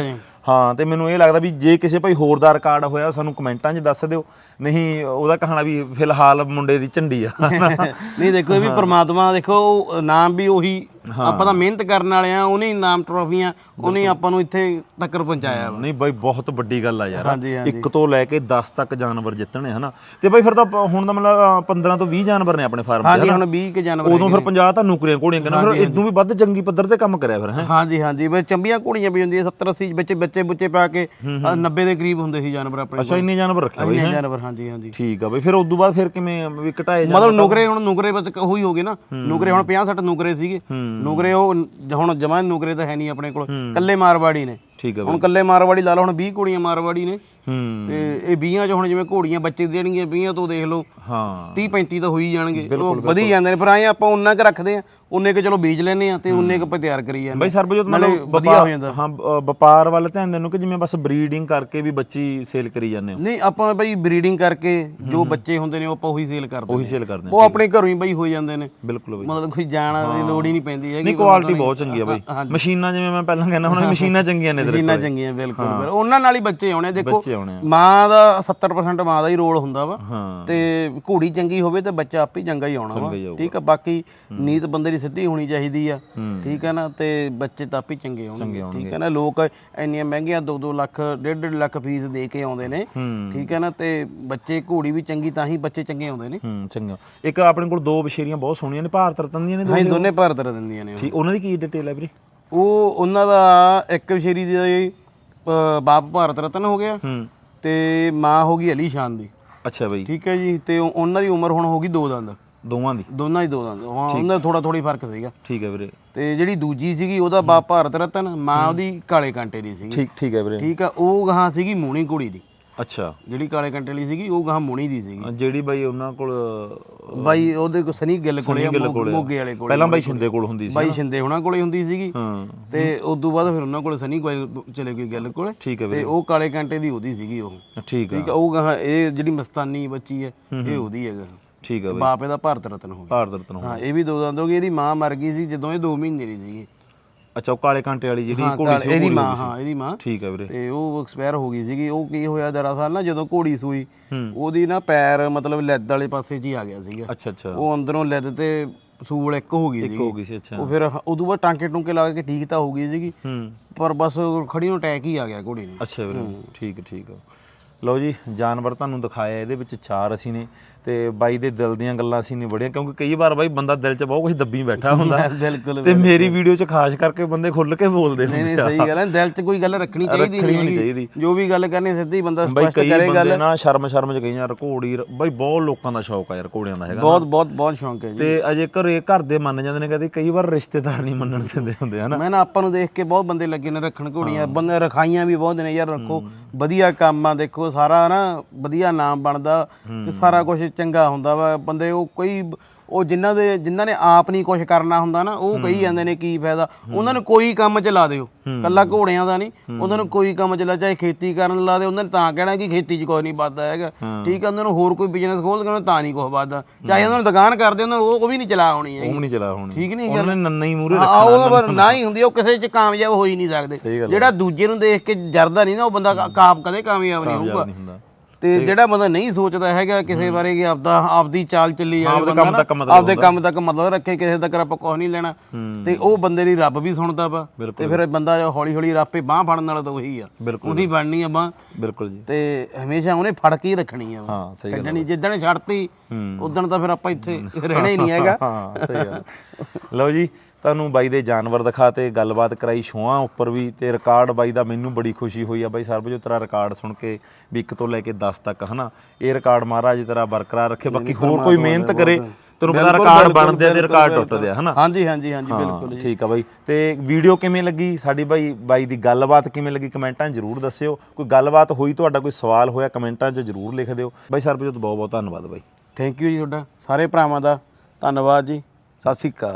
S3: ਹਾਂ, ਤੇ ਮੈਨੂੰ ਇਹ ਲੱਗਦਾ ਵੀ ਜੇ ਕਿਸੇ ਭਾਈ ਹੋਰ ਦਾ ਰਿਕਾਰਡ ਹੋਇਆ, ਸਾਨੂੰ ਕਮੈਂਟਾਂ 'ਚ ਦੱਸ ਦਿਓ। ਨਹੀਂ, ਉਹਦਾ ਕਹਾਣਾ ਵੀ ਫਿਲਹਾਲ ਮੁੰਡੇ ਦੀ ਝੰਡੀ ਆ।
S1: ਨਹੀਂ, ਦੇਖੋ, ਇਹ ਵੀ ਪ੍ਰਮਾਤਮਾ ਦੇਖੋ ਨਾਮ ਵੀ ਉਹੀ ਆਪਾਂ ਤਾਂ ਮਿਹਨਤ ਕਰਨ ਵਾਲੇ ਆ ਉਹਨੇ ਹੀ ਨਾਮ ਟਰੋਫੀਆਂ ਉਹਨੇ ਆਪਾਂ ਨੂੰ ਇੱਥੇ ਤੱਕ ਪਹੁੰਚਾਇਆ ਵਾ।
S3: ਨਹੀਂ ਬਾਈ ਬਹੁਤ ਵੱਡੀ ਗੱਲ ਆ ਯਾਰ।
S1: ਹਾਂਜੀ, ਹਾਂਜੀ।
S3: ਇੱਕ ਤੋਂ ਲੈ ਕੇ 10 ਤੱਕ ਜਾਨਵਰ ਜਿੱਤਣੇ ਹਨਾ? ਤੇ ਬਾਈ ਫਿਰ ਤਾਂ ਪ- ਹੁਣ ਤਾਂ ਮਤਲਬ ਅ, 15 ਤੋਂ 20 ਜਾਨਵਰ ਨੇ ਆਪਣੇ ਫਾਰਮ
S1: ਹਾਂਜੀ? ਹੁਣ 20 ਕੇ ਜਾਨਵਰ
S3: ਉਦੋਂ ਫਿਰ 50 ਤਾਂ ਨੌਕਰੀਆਂ ਘੋੜੀਆਂ ਕਹਿੰਦਾ ਫਿਰ ਇਦੋਂ ਵੀ ਵੱਧ ਚੰਗੀ ਪੱਧਰ ਤੇ ਕੰਮ ਕਰਿਆ ਫਿਰ ਹੈ?
S1: ਹਾਂਜੀ ਹਾਂਜੀ। ਬਈ ਚੰਬੀਆਂ ਘੋੜੀਆਂ ਵੀ ਹੁੰਦੀਆਂ 70 80 ਵਿੱਚ ਬੱਚੇ ਬੁੱਚੇ ਪਾ ਕੇ ਅ, 90 ਦੇ ਕਰੀਬ ਹੁੰਦੇ ਸੀ ਜਾਨਵਰ ਆਪਣੇ
S3: ਅੱਛਾ ਇੰਨੇ ਜਾਨਵਰ ਰੱਖੇ ਹੋਏ
S1: ਇੰਨੇ ਜਾਨਵਰ ਹਾਂਜੀ ਹਾਂਜੀ।
S3: ਠੀਕ ਆ ਬਈ ਫਿਰ ਉਦੋਂ ਬਾਅਦ ਫਿਰ ਕਿਵੇਂ ਵੀ ਘਟਾਏ ਜਾਂ
S1: ਮਤਲਬ ਨੁਕਰੇ ਹੁਣ ਨੁਕਰੇ ਵਿੱਚ ਉਹੀ ਹੋ ਗਏ ਨਾ। ਨੁਕਰੇ ਹੁਣ 50 60 ਨੁਕਰੇ ਸੀਗੇ। ਨੁਕਰੇ ਉਹ ਨ- ਹੁਣ ਜਮਾਂ ਨੁਕਰੇ ਤਾਂ ਹੈ ਨਹੀਂ ਆਪਣੇ ਕੋਲ ਕੱਲੇ ਮਾਰਵਾੜੀ ਨੇ।
S3: ਠੀਕ ਆ
S1: ਹੁਣ ਕੱਲੇ ਮਾਰਵਾੜੀ ਲਾ ਲਓ ਹੁਣ 20 ਕੁੜੀਆਂ ਮਾਰਵਾੜੀ ਨੇ।
S3: ਹੂੰ।
S1: ਤੇ ਇਹ 20 ਚ ਹੁਣ ਜਿਵੇਂ ਘੋੜੀਆਂ ਬੱਚੇ ਦੇਣਗੀਆਂ 20 ਤੋਂ ਦੇਖ ਲਓ।
S3: ਹਾਂ।
S1: 30 35 ਤਾਂ ਹੋਈ ਜਾਣਗੇ। ਉਹ ਵਧੀ ਜਾਂਦੇ ਨੇ ਫਿਰ ਆਏ ਆਪਾਂ ਉਹਨਾਂ ਕ ਰੱਖਦੇ ਆ ਉਹਨੇ ਕ ਚਲੋ ਬੀਜ ਲੈਨੇ ਆ ਤੇ ਉਹਨੇ ਕ ਆਪਾਂ ਤਿਆਰ ਕਰੀ ਜਾਂਦੇ
S3: ਬਈ ਸਰਬਜੋਤ ਮਤਲਬ
S1: ਵਧੀਆ ਹੋ ਜਾਂਦਾ।
S3: ਹਾਂ ਵਪਾਰ ਵੱਲ ਧਿਆਨ ਦੇਣ ਨੂੰ ਕਿ ਜਿਵੇਂ ਬਸ ਬਰੀਡਿੰਗ ਕਰਕੇ ਵੀ ਬੱਚੀ ਸੇਲ ਕਰੀ ਜਾਂਦੇ ਹੋ?
S1: ਨਹੀਂ ਆਪਾਂ ਬਈ ਬਰੀਡਿੰਗ ਕਰਕੇ ਜੋ ਬੱਚੇ ਹੁੰਦੇ ਨੇ ਉਹ ਆਪਾਂ ਉਹੀ ਸੇਲ ਕਰਦੇ
S3: ਉਹੀ ਸੇਲ ਕਰਦੇ
S1: ਉਹ ਆਪਣੇ ਘਰੋਂ ਹੀ ਬਈ ਹੋ ਜਾਂਦੇ ਨੇ।
S3: ਬਿਲਕੁਲ ਬਈ।
S1: ਮਤਲਬ ਕੋਈ ਜਾਣ ਦੀ ਲੋੜ ਹੀ ਨਹੀਂ ਪੈਂਦੀ ਹੈਗੀ
S3: ਨਹੀਂ ਕੁਆਲਿਟੀ ਬਹੁਤ ਚੰਗੀ ਆ ਬਈ। ਮਸ਼ੀਨਾਂ ਜਿਵੇਂ ਮੈਂ ਪਹਿਲਾਂ ਕਹਿੰਦਾ ਹੁਣ ਮਸ਼ੀਨਾਂ ਚੰਗੀਆਂ ਨੇ
S1: ਮਸ਼ੀਨਾਂ ਚੰਗੀਆਂ ਬਿਲਕੁਲ। ਉਹਨਾਂ ਨਾਲ ਹੀ ਬੱਚੇ ਆਉਣੇ ਦੇਖੋ
S3: ਆ।
S1: ਮਾਂ ਦਾ 70% ਮਾਂ ਦਾ ਹੀ ਰੋਲ ਹੁੰਦਾ ਵਾ। ਤੇ ਘੋੜੀ ਚੰਗੀ ਹੋਵੇ ਤੇ ਬੱਚਾ ਆਪੇ ਹੀ ਚੰਗਾ ਹੀ ਆਉਣਾ ਵਾ। ਠੀਕ ਆ ਬਾਕੀ ਨੀਤ ਬੰਦੇ ਦੀ ਸਿੱਧੀ ਹੋਣੀ ਚਾਹੀਦੀ ਆ। ਠੀਕ ਆ ਨਾ ਤੇ ਬੱਚੇ ਤਾਂ ਆਪੇ ਹੀ ਚੰਗੇ ਆਉਣਗੇ। ਠੀਕ ਆ ਨਾ ਲੋਕ ਇੰਨੀਆਂ ਮਹਿੰਗੀਆਂ 2-2 ਲੱਖ 1.5 ਲੱਖ ਫੀਸ ਦੇ ਕੇ ਆਉਂਦੇ ਨੇ। ਠੀਕ ਹੈ ਨਾ ਤੇ ਬੱਚੇ ਘੋੜੀ ਵੀ ਚੰਗੀ ਤਾਂ ਹੀ ਬੱਚੇ ਚੰਗੇ ਆਉਂਦੇ ਨੇ।
S3: ਹੂੰ ਚੰਗਾ। ਇੱਕ ਆਪਣੇ ਕੋਲ ਦੋ ਬਸ਼ੇਰੀਆਂ ਬਹੁਤ ਸੋਹਣੀਆਂ ਨੇ ਭਾਰਤ ਰਤਨ ਦੀਆਂ ਨੇ
S1: ਦੋਨੇ ਭਾਰਤ ਰ ਦਿੰਦੀਆਂ ਨੇ।
S3: ਠੀਕ ਉਹਨਾਂ ਦੀ ਕੀ ਡਿਟੇਲ ਹੈ ਵੀਰੇ?
S1: ਉਹ ਉਹਨਾਂ ਦਾ ਇੱਕ ਵਿਸ਼ੇਰੀ ਦੀ ਬਾਪ ਭਾਰਤ ਰਤਨ ਹੋ ਗਿਆ
S3: ਹੂੰ।
S1: ਤੇ ਮਾਂ ਹੋ ਗਈ ਅਲੀ ਸ਼ਾਨ ਦੀ।
S3: ਅੱਛਾ ਬਈ।
S1: ਠੀਕ ਹੈ ਜੀ ਤੇ ਉਹ- ਉਹਨਾਂ ਦੀ ਉਮਰ ਹੁਣ ਹੋ ਗਈ ਦੋ ਦੰਦ।
S3: ਦੋਵਾਂ ਦੀ।
S1: ਦੋਨਾਂ ਹੀ ਦੋ ਦੰਦ। ਹਾਂ ਉਹਨਾਂ ਦਾ ਥੋੜਾ ਥੋੜੀ ਫ਼ਰਕ ਸੀਗਾ।
S3: ਠੀਕ ਹੈ ਵੀਰੇ।
S1: ਤੇ ਜਿਹੜੀ ਦੂਜੀ ਸੀਗੀ ਉਹਦਾ ਬਾਪ ਭਾਰਤ ਰਤਨ ਮਾਂ ਉਹਦੀ ਕਾਲੇ ਕਾਂਟੇ ਦੀ ਸੀਗੀ।
S3: ਠੀਕ ਠੀਕ ਹੈ ਵੀਰੇ।
S1: ਠੀਕ ਆ ਉਹ ਗਾਂ ਸੀਗੀ ਮੂਣੀ ਕੁੜੀ ਦੀ।
S3: ਅੱਛਾ
S1: ਜਿਹੜੀ ਕਾਲੇ ਕਾਂਟੇ ਵਾਲੀ ਸੀਗੀ ਉਹ ਗਾਂ ਮੂਣੀ ਦੀ ਸੀਗੀ।
S3: ਜਿਹੜੀ ਬਾਈ ਉਹਨਾਂ ਕੋਲ
S1: ਬਾਈ ਉਹਦੇ ਕੋ ਸਨੀ ਗਿੱਲ ਕੋਲੇ ਆ, ਮੋਗ-
S3: ਆ।
S1: ਵਾਲੇ ਕੋਲੇ
S3: ਪਹਿਲਾਂ ਬਾਈ ਸ਼ਿੰਦੇ ਕੋਲ। ਹੁੰਦੀ ਸੀ
S1: ਬਾਈ ਸ਼ਿੰਦੇ ਹੁਣਾਂ ਕੋਲੇ ਹੁੰਦੀ ਸੀਗੀ।
S3: ਹਾਂ
S1: ਤੇ ਉਸ ਤੋਂ ਬਾਅਦ ਫਿਰ ਉਹਨਾਂ ਕੋਲੇ ਸਨੀ ਕੋਲੇ ਚਲੇ ਗਈ ਗੱਲ ਕੋਲੇ।
S3: ਠੀਕ ਹੈ
S1: ਤੇ ਉਹ ਕਾਲੇ ਕਾਂਟੇ ਦੀ ਉਹਦੀ ਸੀਗੀ ਉਹ।
S3: ਠੀਕ
S1: ਆ। ਉਹ ਗਾਂ ਇਹ ਜਿਹੜੀ ਮਸਤਾਨੀ ਬੱਚੀ ਹੈ ਇਹ ਉਹਦੀ ਹੈਗਾ
S3: ਠੀਕ ਹੈ ਬਈ।
S1: ਬਾਪ ਇਹਦਾ ਭਾਰਤ ਰਤਨ ਹੋ ਗਿਆ।
S3: ਭਾਰਤ ਰਤਨ ਹੋ
S1: ਹਾਂ ਇਹ ਵੀ ਦੋ ਦੰਦ ਹੋ ਗਈ ਇਹਦੀ ਮਾਂ ਮਰ ਗਈ ਸੀ ਜਦੋਂ ਇਹ 2 ਮਹੀਨੇ ਦੀ ਸੀਗੀ।
S3: ਅੱਛਾ ਉਹ ਕਾਲੇ ਕਾਂਟੇ ਵਾਲੀ ਜਿਹੜੀ
S1: ਹਾਂ
S3: ਘੋੜੀ
S1: ਕਾਲੇ-
S3: ਸੀ
S1: ਇਹਦੀ ਮਾਂ। ਹਾਂ ਇਹਦੀ ਮਾਂ।
S3: ਠੀਕ ਹੈ ਵੀਰੇ।
S1: ਤੇ ਉਹ ਐਕਸਪਾਇਰ ਹੋ ਗਈ ਸੀਗੀ। ਉਹ ਕੀ ਹੋਇਆ ਦਰਅਸਲ ਨਾ ਜਦੋਂ ਘੋੜੀ ਸੂਈ
S3: ਹੂੰ।
S1: ਉਹਦੀ ਨਾ ਪੈਰ ਮਤਲਬ ਲੈਦ ਵਾਲੇ ਪਾਸੇ 'ਚ ਹੀ ਆ ਗਿਆ ਸੀਗਾ।
S3: ਅੱਛਾ ਅੱਛਾ।
S1: ਉਹ ਅੰਦਰੋਂ ਲੈਦ ਤੇ ਸੂਲ ਇੱਕ ਹੋ ਗਈ
S3: ਹੋ
S1: ਸੀਗੀ।
S3: ਗਈ ਸੀ ਅੱਛਾ।
S1: ਉਹ ਫਿਰ ਉਦੋਂ ਬਾਅਦ ਟਾਂਕੇ ਟੁੰਕੇ ਲਾ ਕੇ ਠੀਕ ਤਾਂ ਹੋ ਗਈ ਸੀਗੀ।
S3: ਹੂੰ।
S1: ਪਰ ਬਸ ਖੜੀ ਨੂੰ ਅਟੈਕ ਹੀ ਆ ਗਿਆ ਘੋੜੀ ਨੂੰ।
S3: ਅੱਛਾ ਵੀਰੇ ਠੀਕ ਠੀਕ। ਲਓ ਜੀ ਜਾਨਵਰ ਤੁਹਾਨੂੰ ਦਿਖਾਇਆ ਇਹਦੇ ਵਿੱਚ ਚਾਰ ਅਸੀਂ ਨੇ। ਤੇ ਬਾਈ ਦੇ ਦਿਲ ਦੀਆਂ ਗੱਲਾਂ ਅਸੀਂ ਨਹੀਂ ਬੜੀਆਂ ਕਿਉਂਕਿ ਕਈ ਵਾਰ ਬਾਈ ਬੰਦਾ ਦਿਲ 'ਚ ਬਹੁਤ ਕੁਝ ਦੱਬੀ ਬੈਠਾ ਹੁੰਦਾ
S1: ਬਿਲਕੁਲ
S3: ਤੇ ਮੇਰੀ ਵੀਡੀਓ 'ਚ ਖਾਸ ਕਰਕੇ ਬੰਦੇ ਖੁੱਲ ਕੇ ਬੋਲਦੇ
S1: ਨਹੀਂ ਨਹੀਂ
S3: ਹੁੰਦੇ ਆ।
S1: ਸਹੀ ਗੱਲ ਹੈ ਦਿਲ 'ਚ ਕੋਈ ਗੱਲ ਰੱਖਣੀ ਚਾਹੀਦੀ
S3: ਰੱਖਣੀ
S1: ਨਹੀਂ
S3: ਨਹੀਂ
S1: ਹੈਗੀ।
S3: ਚਾਹੀਦੀ।
S1: ਜੋ ਵੀ ਗੱਲ ਕਰਨੀ ਸਿੱਧੀ ਬੰਦਾ
S3: ਬਾਈ
S1: ਸਪਸ਼ਟ
S3: ਕਈ
S1: ਕਰੇ
S3: ਬੰਦੇ
S1: ਗੱਲ
S3: ਨਾ ਸ਼ਰਮ ਸ਼ਰਮ 'ਚ ਕਈ ਯਾਰ ਘੋੜੀ ਰ- ਬਾਈ ਬਹੁਤ ਲੋਕਾਂ ਦਾ ਸ਼ੌਕ ਆ ਯਾਰ ਘੋੜਿਆਂ ਦਾ ਹੈਗਾ
S1: ਬਹੁਤ ਬਹੁਤ ਬਹੁਤ ਸ਼ੌਂਕ ਹੈ ਜੀ।
S3: ਤੇ ਅਜੇ ਘਰੇ ਘਰ ਦੇ ਮੰਨ ਜਾਂਦੇ ਨੇ ਕਦੇ ਕਈ ਵਾਰ ਰਿਸ਼ਤੇਦਾਰ ਨਹੀਂ ਮੰਨਣ ਦਿੰਦੇ ਹੁੰਦੇ ਹਨਾ?
S1: ਮੈਂ ਨਾ ਆਪਾਂ ਨੂੰ ਦੇਖ ਕੇ ਬਹੁਤ ਬੰਦੇ ਲੱਗੇ ਨੇ ਰੱਖਣ ਘੋੜੀਆਂ। ਬੰਦੇ ਰਖਾਈਆਂ ਵੀ ਬਹੁਤ ਨੇ ਯਾਰ ਰੱਖੋ। ਵਧੀਆ ਕੰਮ ਆ ਦੇਖੋ ਸਾਰਾ ਨਾ ਵਧੀਆ ਨਾਮ ਬਣਦਾ ਤੇ ਸਾਰਾ ਕੁਝ ਚੰਗਾ ਹੁੰਦਾ ਵਾ ਬੰਦੇ ਉਹ ਕੋਈ ਉਹ ਜਿਨ੍ਹਾਂ ਦੇ ਜਿਨ੍ਹਾਂ ਨੇ ਆਪ ਨਹੀਂ ਕੁਝ ਕਰਨਾ ਹੁੰਦਾ ਨਾ ਉਹ ਕਹੀ ਜਾਂਦੇ ਨੇ ਕੀ ਫਾਇਦਾ। ਉਹਨਾਂ ਨੂੰ ਕੋਈ ਕੰਮ ਚ ਲਾ ਦਿਓ ਕੱਲਾ ਘੋੜਿਆਂ ਦਾ ਨਹੀਂ ਉਹਨਾਂ ਨੂੰ ਕੋਈ ਕੰਮ ਚ ਲਾ ਚਾਹੇ ਖੇਤੀ ਕਰਨ ਲਾ ਦੇ ਉਹਨਾਂ ਨੇ ਤਾਂ ਕਹਿਣਾ ਕਿ ਖੇਤੀ 'ਚ ਕੋਈ ਨਹੀਂ ਵੱਧਦਾ ਹੈਗਾ। ਠੀਕ ਹੈ ਉਹਨਾਂ ਨੂੰ ਹੋਰ ਕੋਈ ਬਿਜ਼ਨਸ ਖੋਲ ਕੇ ਉਹਨਾਂ ਤਾਂ ਨਹੀਂ ਕੁਝ ਵੱਧਦਾ। ਚਾਹੇ ਉਹਨਾਂ ਨੂੰ ਦੁਕਾਨ ਕਰਦੇ ਉਹਨਾਂ ਨੂੰ ਉਹ ਵੀ ਨਹੀਂ ਚਲਾ ਹੋਣੀ ਹੈਗੀ।
S3: ਉਹ ਨਹੀਂ ਚਲਾ ਹੋਣੀ।
S1: ਠੀਕ ਨਹੀਂ
S3: ਉਹਨਾਂ ਨੇ ਨੰਨਾ ਹੀ ਮੂਰੇ
S1: ਹਾਂ ਉਹ ਪਰ ਨਾ ਹੀ ਹੁੰਦੀ ਉਹ ਕਿਸੇ 'ਚ ਕਾਮਯਾਬ ਹੋ ਹੀ ਨਹੀਂ ਸਕਦੇ। ਜਿਹੜਾ ਦੂਜੇ ਨੂੰ ਦੇਖ ਕੇ ਜਰਦਾ ਨਹੀਂ ਨਾ ਉਹ ਬੰਦਾ ਕਾਪ ਕਦੇ ਕਾਮਯਾਬ ਨਹੀਂ ਹੋਊਗਾ। ਤੇ ਜਿਹੜਾ ਬੰਦਾ ਨਹੀਂ ਸੋਚਦਾ ਹੈਗਾ ਕਿਸੇ ਬਾਰੇ ਕਿ ਆਪਦਾ ਆਪਦੀ ਚਾਲ ਚੱਲੀ ਜਾਵੇ
S3: ਆਪਦੇ
S1: ਬੰਦਾ
S3: ਕੰਮ
S1: ਨਾ,
S3: ਤੱਕ ਮਤਲਬ
S1: ਆਪਦੇ ਕੰਮ ਤੱਕ ਮਤਲਬ ਰੱਖੇ ਕਿਸੇ ਤੱਕ ਆਪਾਂ ਕੁਝ ਨਹੀਂ ਲੈਣਾ। ਤੇ ਉਹ ਬੰਦੇ ਦੀ ਰੱਬ ਵੀ ਸੁਣਦਾ ਵਾ। ਤੇ ਫਿਰ ਬੰਦਾ ਹੌਲੀ ਹੌਲੀ ਰਾਪੇ ਬਾਹ ਫੜਨ ਵਾਲਾ ਤਾਂ ਉਹੀ ਆ। ਉਹਦੀ ਬਣਨੀ ਆ ਬਾਹ।
S3: ਬਿਲਕੁਲ ਜੀ।
S1: ਤੇ ਹਮੇਸ਼ਾ ਉਹਨੇ ਫੜ ਕੇ ਹੀ ਰੱਖਣੀ ਆ।
S3: ਹਾਂ ਸਹੀ ਗੱਲ
S1: ਛੱਡਣੀ ਜਿੱਦਣ ਛੱਡਤੀ ਉਦੋਂ ਤਾਂ ਫਿਰ ਆਪਾਂ ਇੱਥੇ ਰਹਿਣਾ ਹੀ ਨਹੀਂ ਹੈਗਾ।
S3: ਹਾਂ ਸਹੀ ਗੱਲ। ਲਓ ਜੀ ਤੁਹਾਨੂੰ ਬਾਈ ਦੇ ਜਾਨਵਰ ਦਿਖਾਤੇ ਗੱਲਬਾਤ ਕਰਾਈ ਸ਼ੋਆਂ ਉੱਪਰ ਵੀ ਤੇ ਰਿਕਾਰਡ ਬਾਈ ਦਾ ਮੈਨੂੰ ਬੜੀ ਖੁਸ਼ੀ ਹੋਈ ਆ ਬਾਈ ਸਰਬਜੋਤ ਤੇਰਾ ਰਿਕਾਰਡ ਸੁਣ ਕੇ ਵੀ 1 ਤੋਂ ਲੈ ਕੇ 10 ਤੱਕ ਹਨਾ? ਇਹ ਰਿਕਾਰਡ ਮਹਾਰਾਜ ਤੇਰਾ ਬਰਕਰਾਰ ਰੱਖੇ ਬਾਕੀ ਹੋਰ ਕੋਈ ਮਿਹਨਤ ਕਰੇ ਤੈਨੂੰ ਪਤਾ ਰਿਕਾਰਡ ਬਣਦੇ ਤੇ ਰਿਕਾਰਡ ਟੁੱਟਦੇ ਆ ਹਨਾ?
S1: ਹਾਂਜੀ ਹਾਂਜੀ ਹਾਂਜੀ ਬਿਲਕੁਲ
S3: ਠੀਕ ਆ ਬਾਈ। ਤੇ ਵੀਡੀਓ ਕਿਵੇਂ ਲੱਗੀ? ਸਾਡੀ ਬਾਈ ਬਾਈ ਦੀ ਗੱਲਬਾਤ ਕਿਵੇਂ ਲੱਗੀ? ਕਮੈਂਟਾਂ ਜਰੂਰ ਦੱਸਿਓ। ਕੋਈ ਗੱਲਬਾਤ ਹੋਈ ਤੁਹਾਡਾ ਕੋਈ ਸਵਾਲ ਹੋਇਆ ਕਮੈਂਟਾਂ 'ਚ ਜਰੂਰ ਲਿਖ ਦਿਓ। ਬਾਈ ਸਰਬਜੋਤ ਬਹੁਤ ਬਹੁਤ ਧੰਨਵਾਦ ਬਾਈ।
S1: ਥੈਂਕ ਯੂ ਜੀ ਤੁਹਾਡਾ। ਸਾਰੇ ਭਰਾਵਾਂ ਦਾ ਧੰਨਵਾਦ ਜੀ। ਸਤਿ ਸ਼੍ਰੀ ਅਕਾਲ।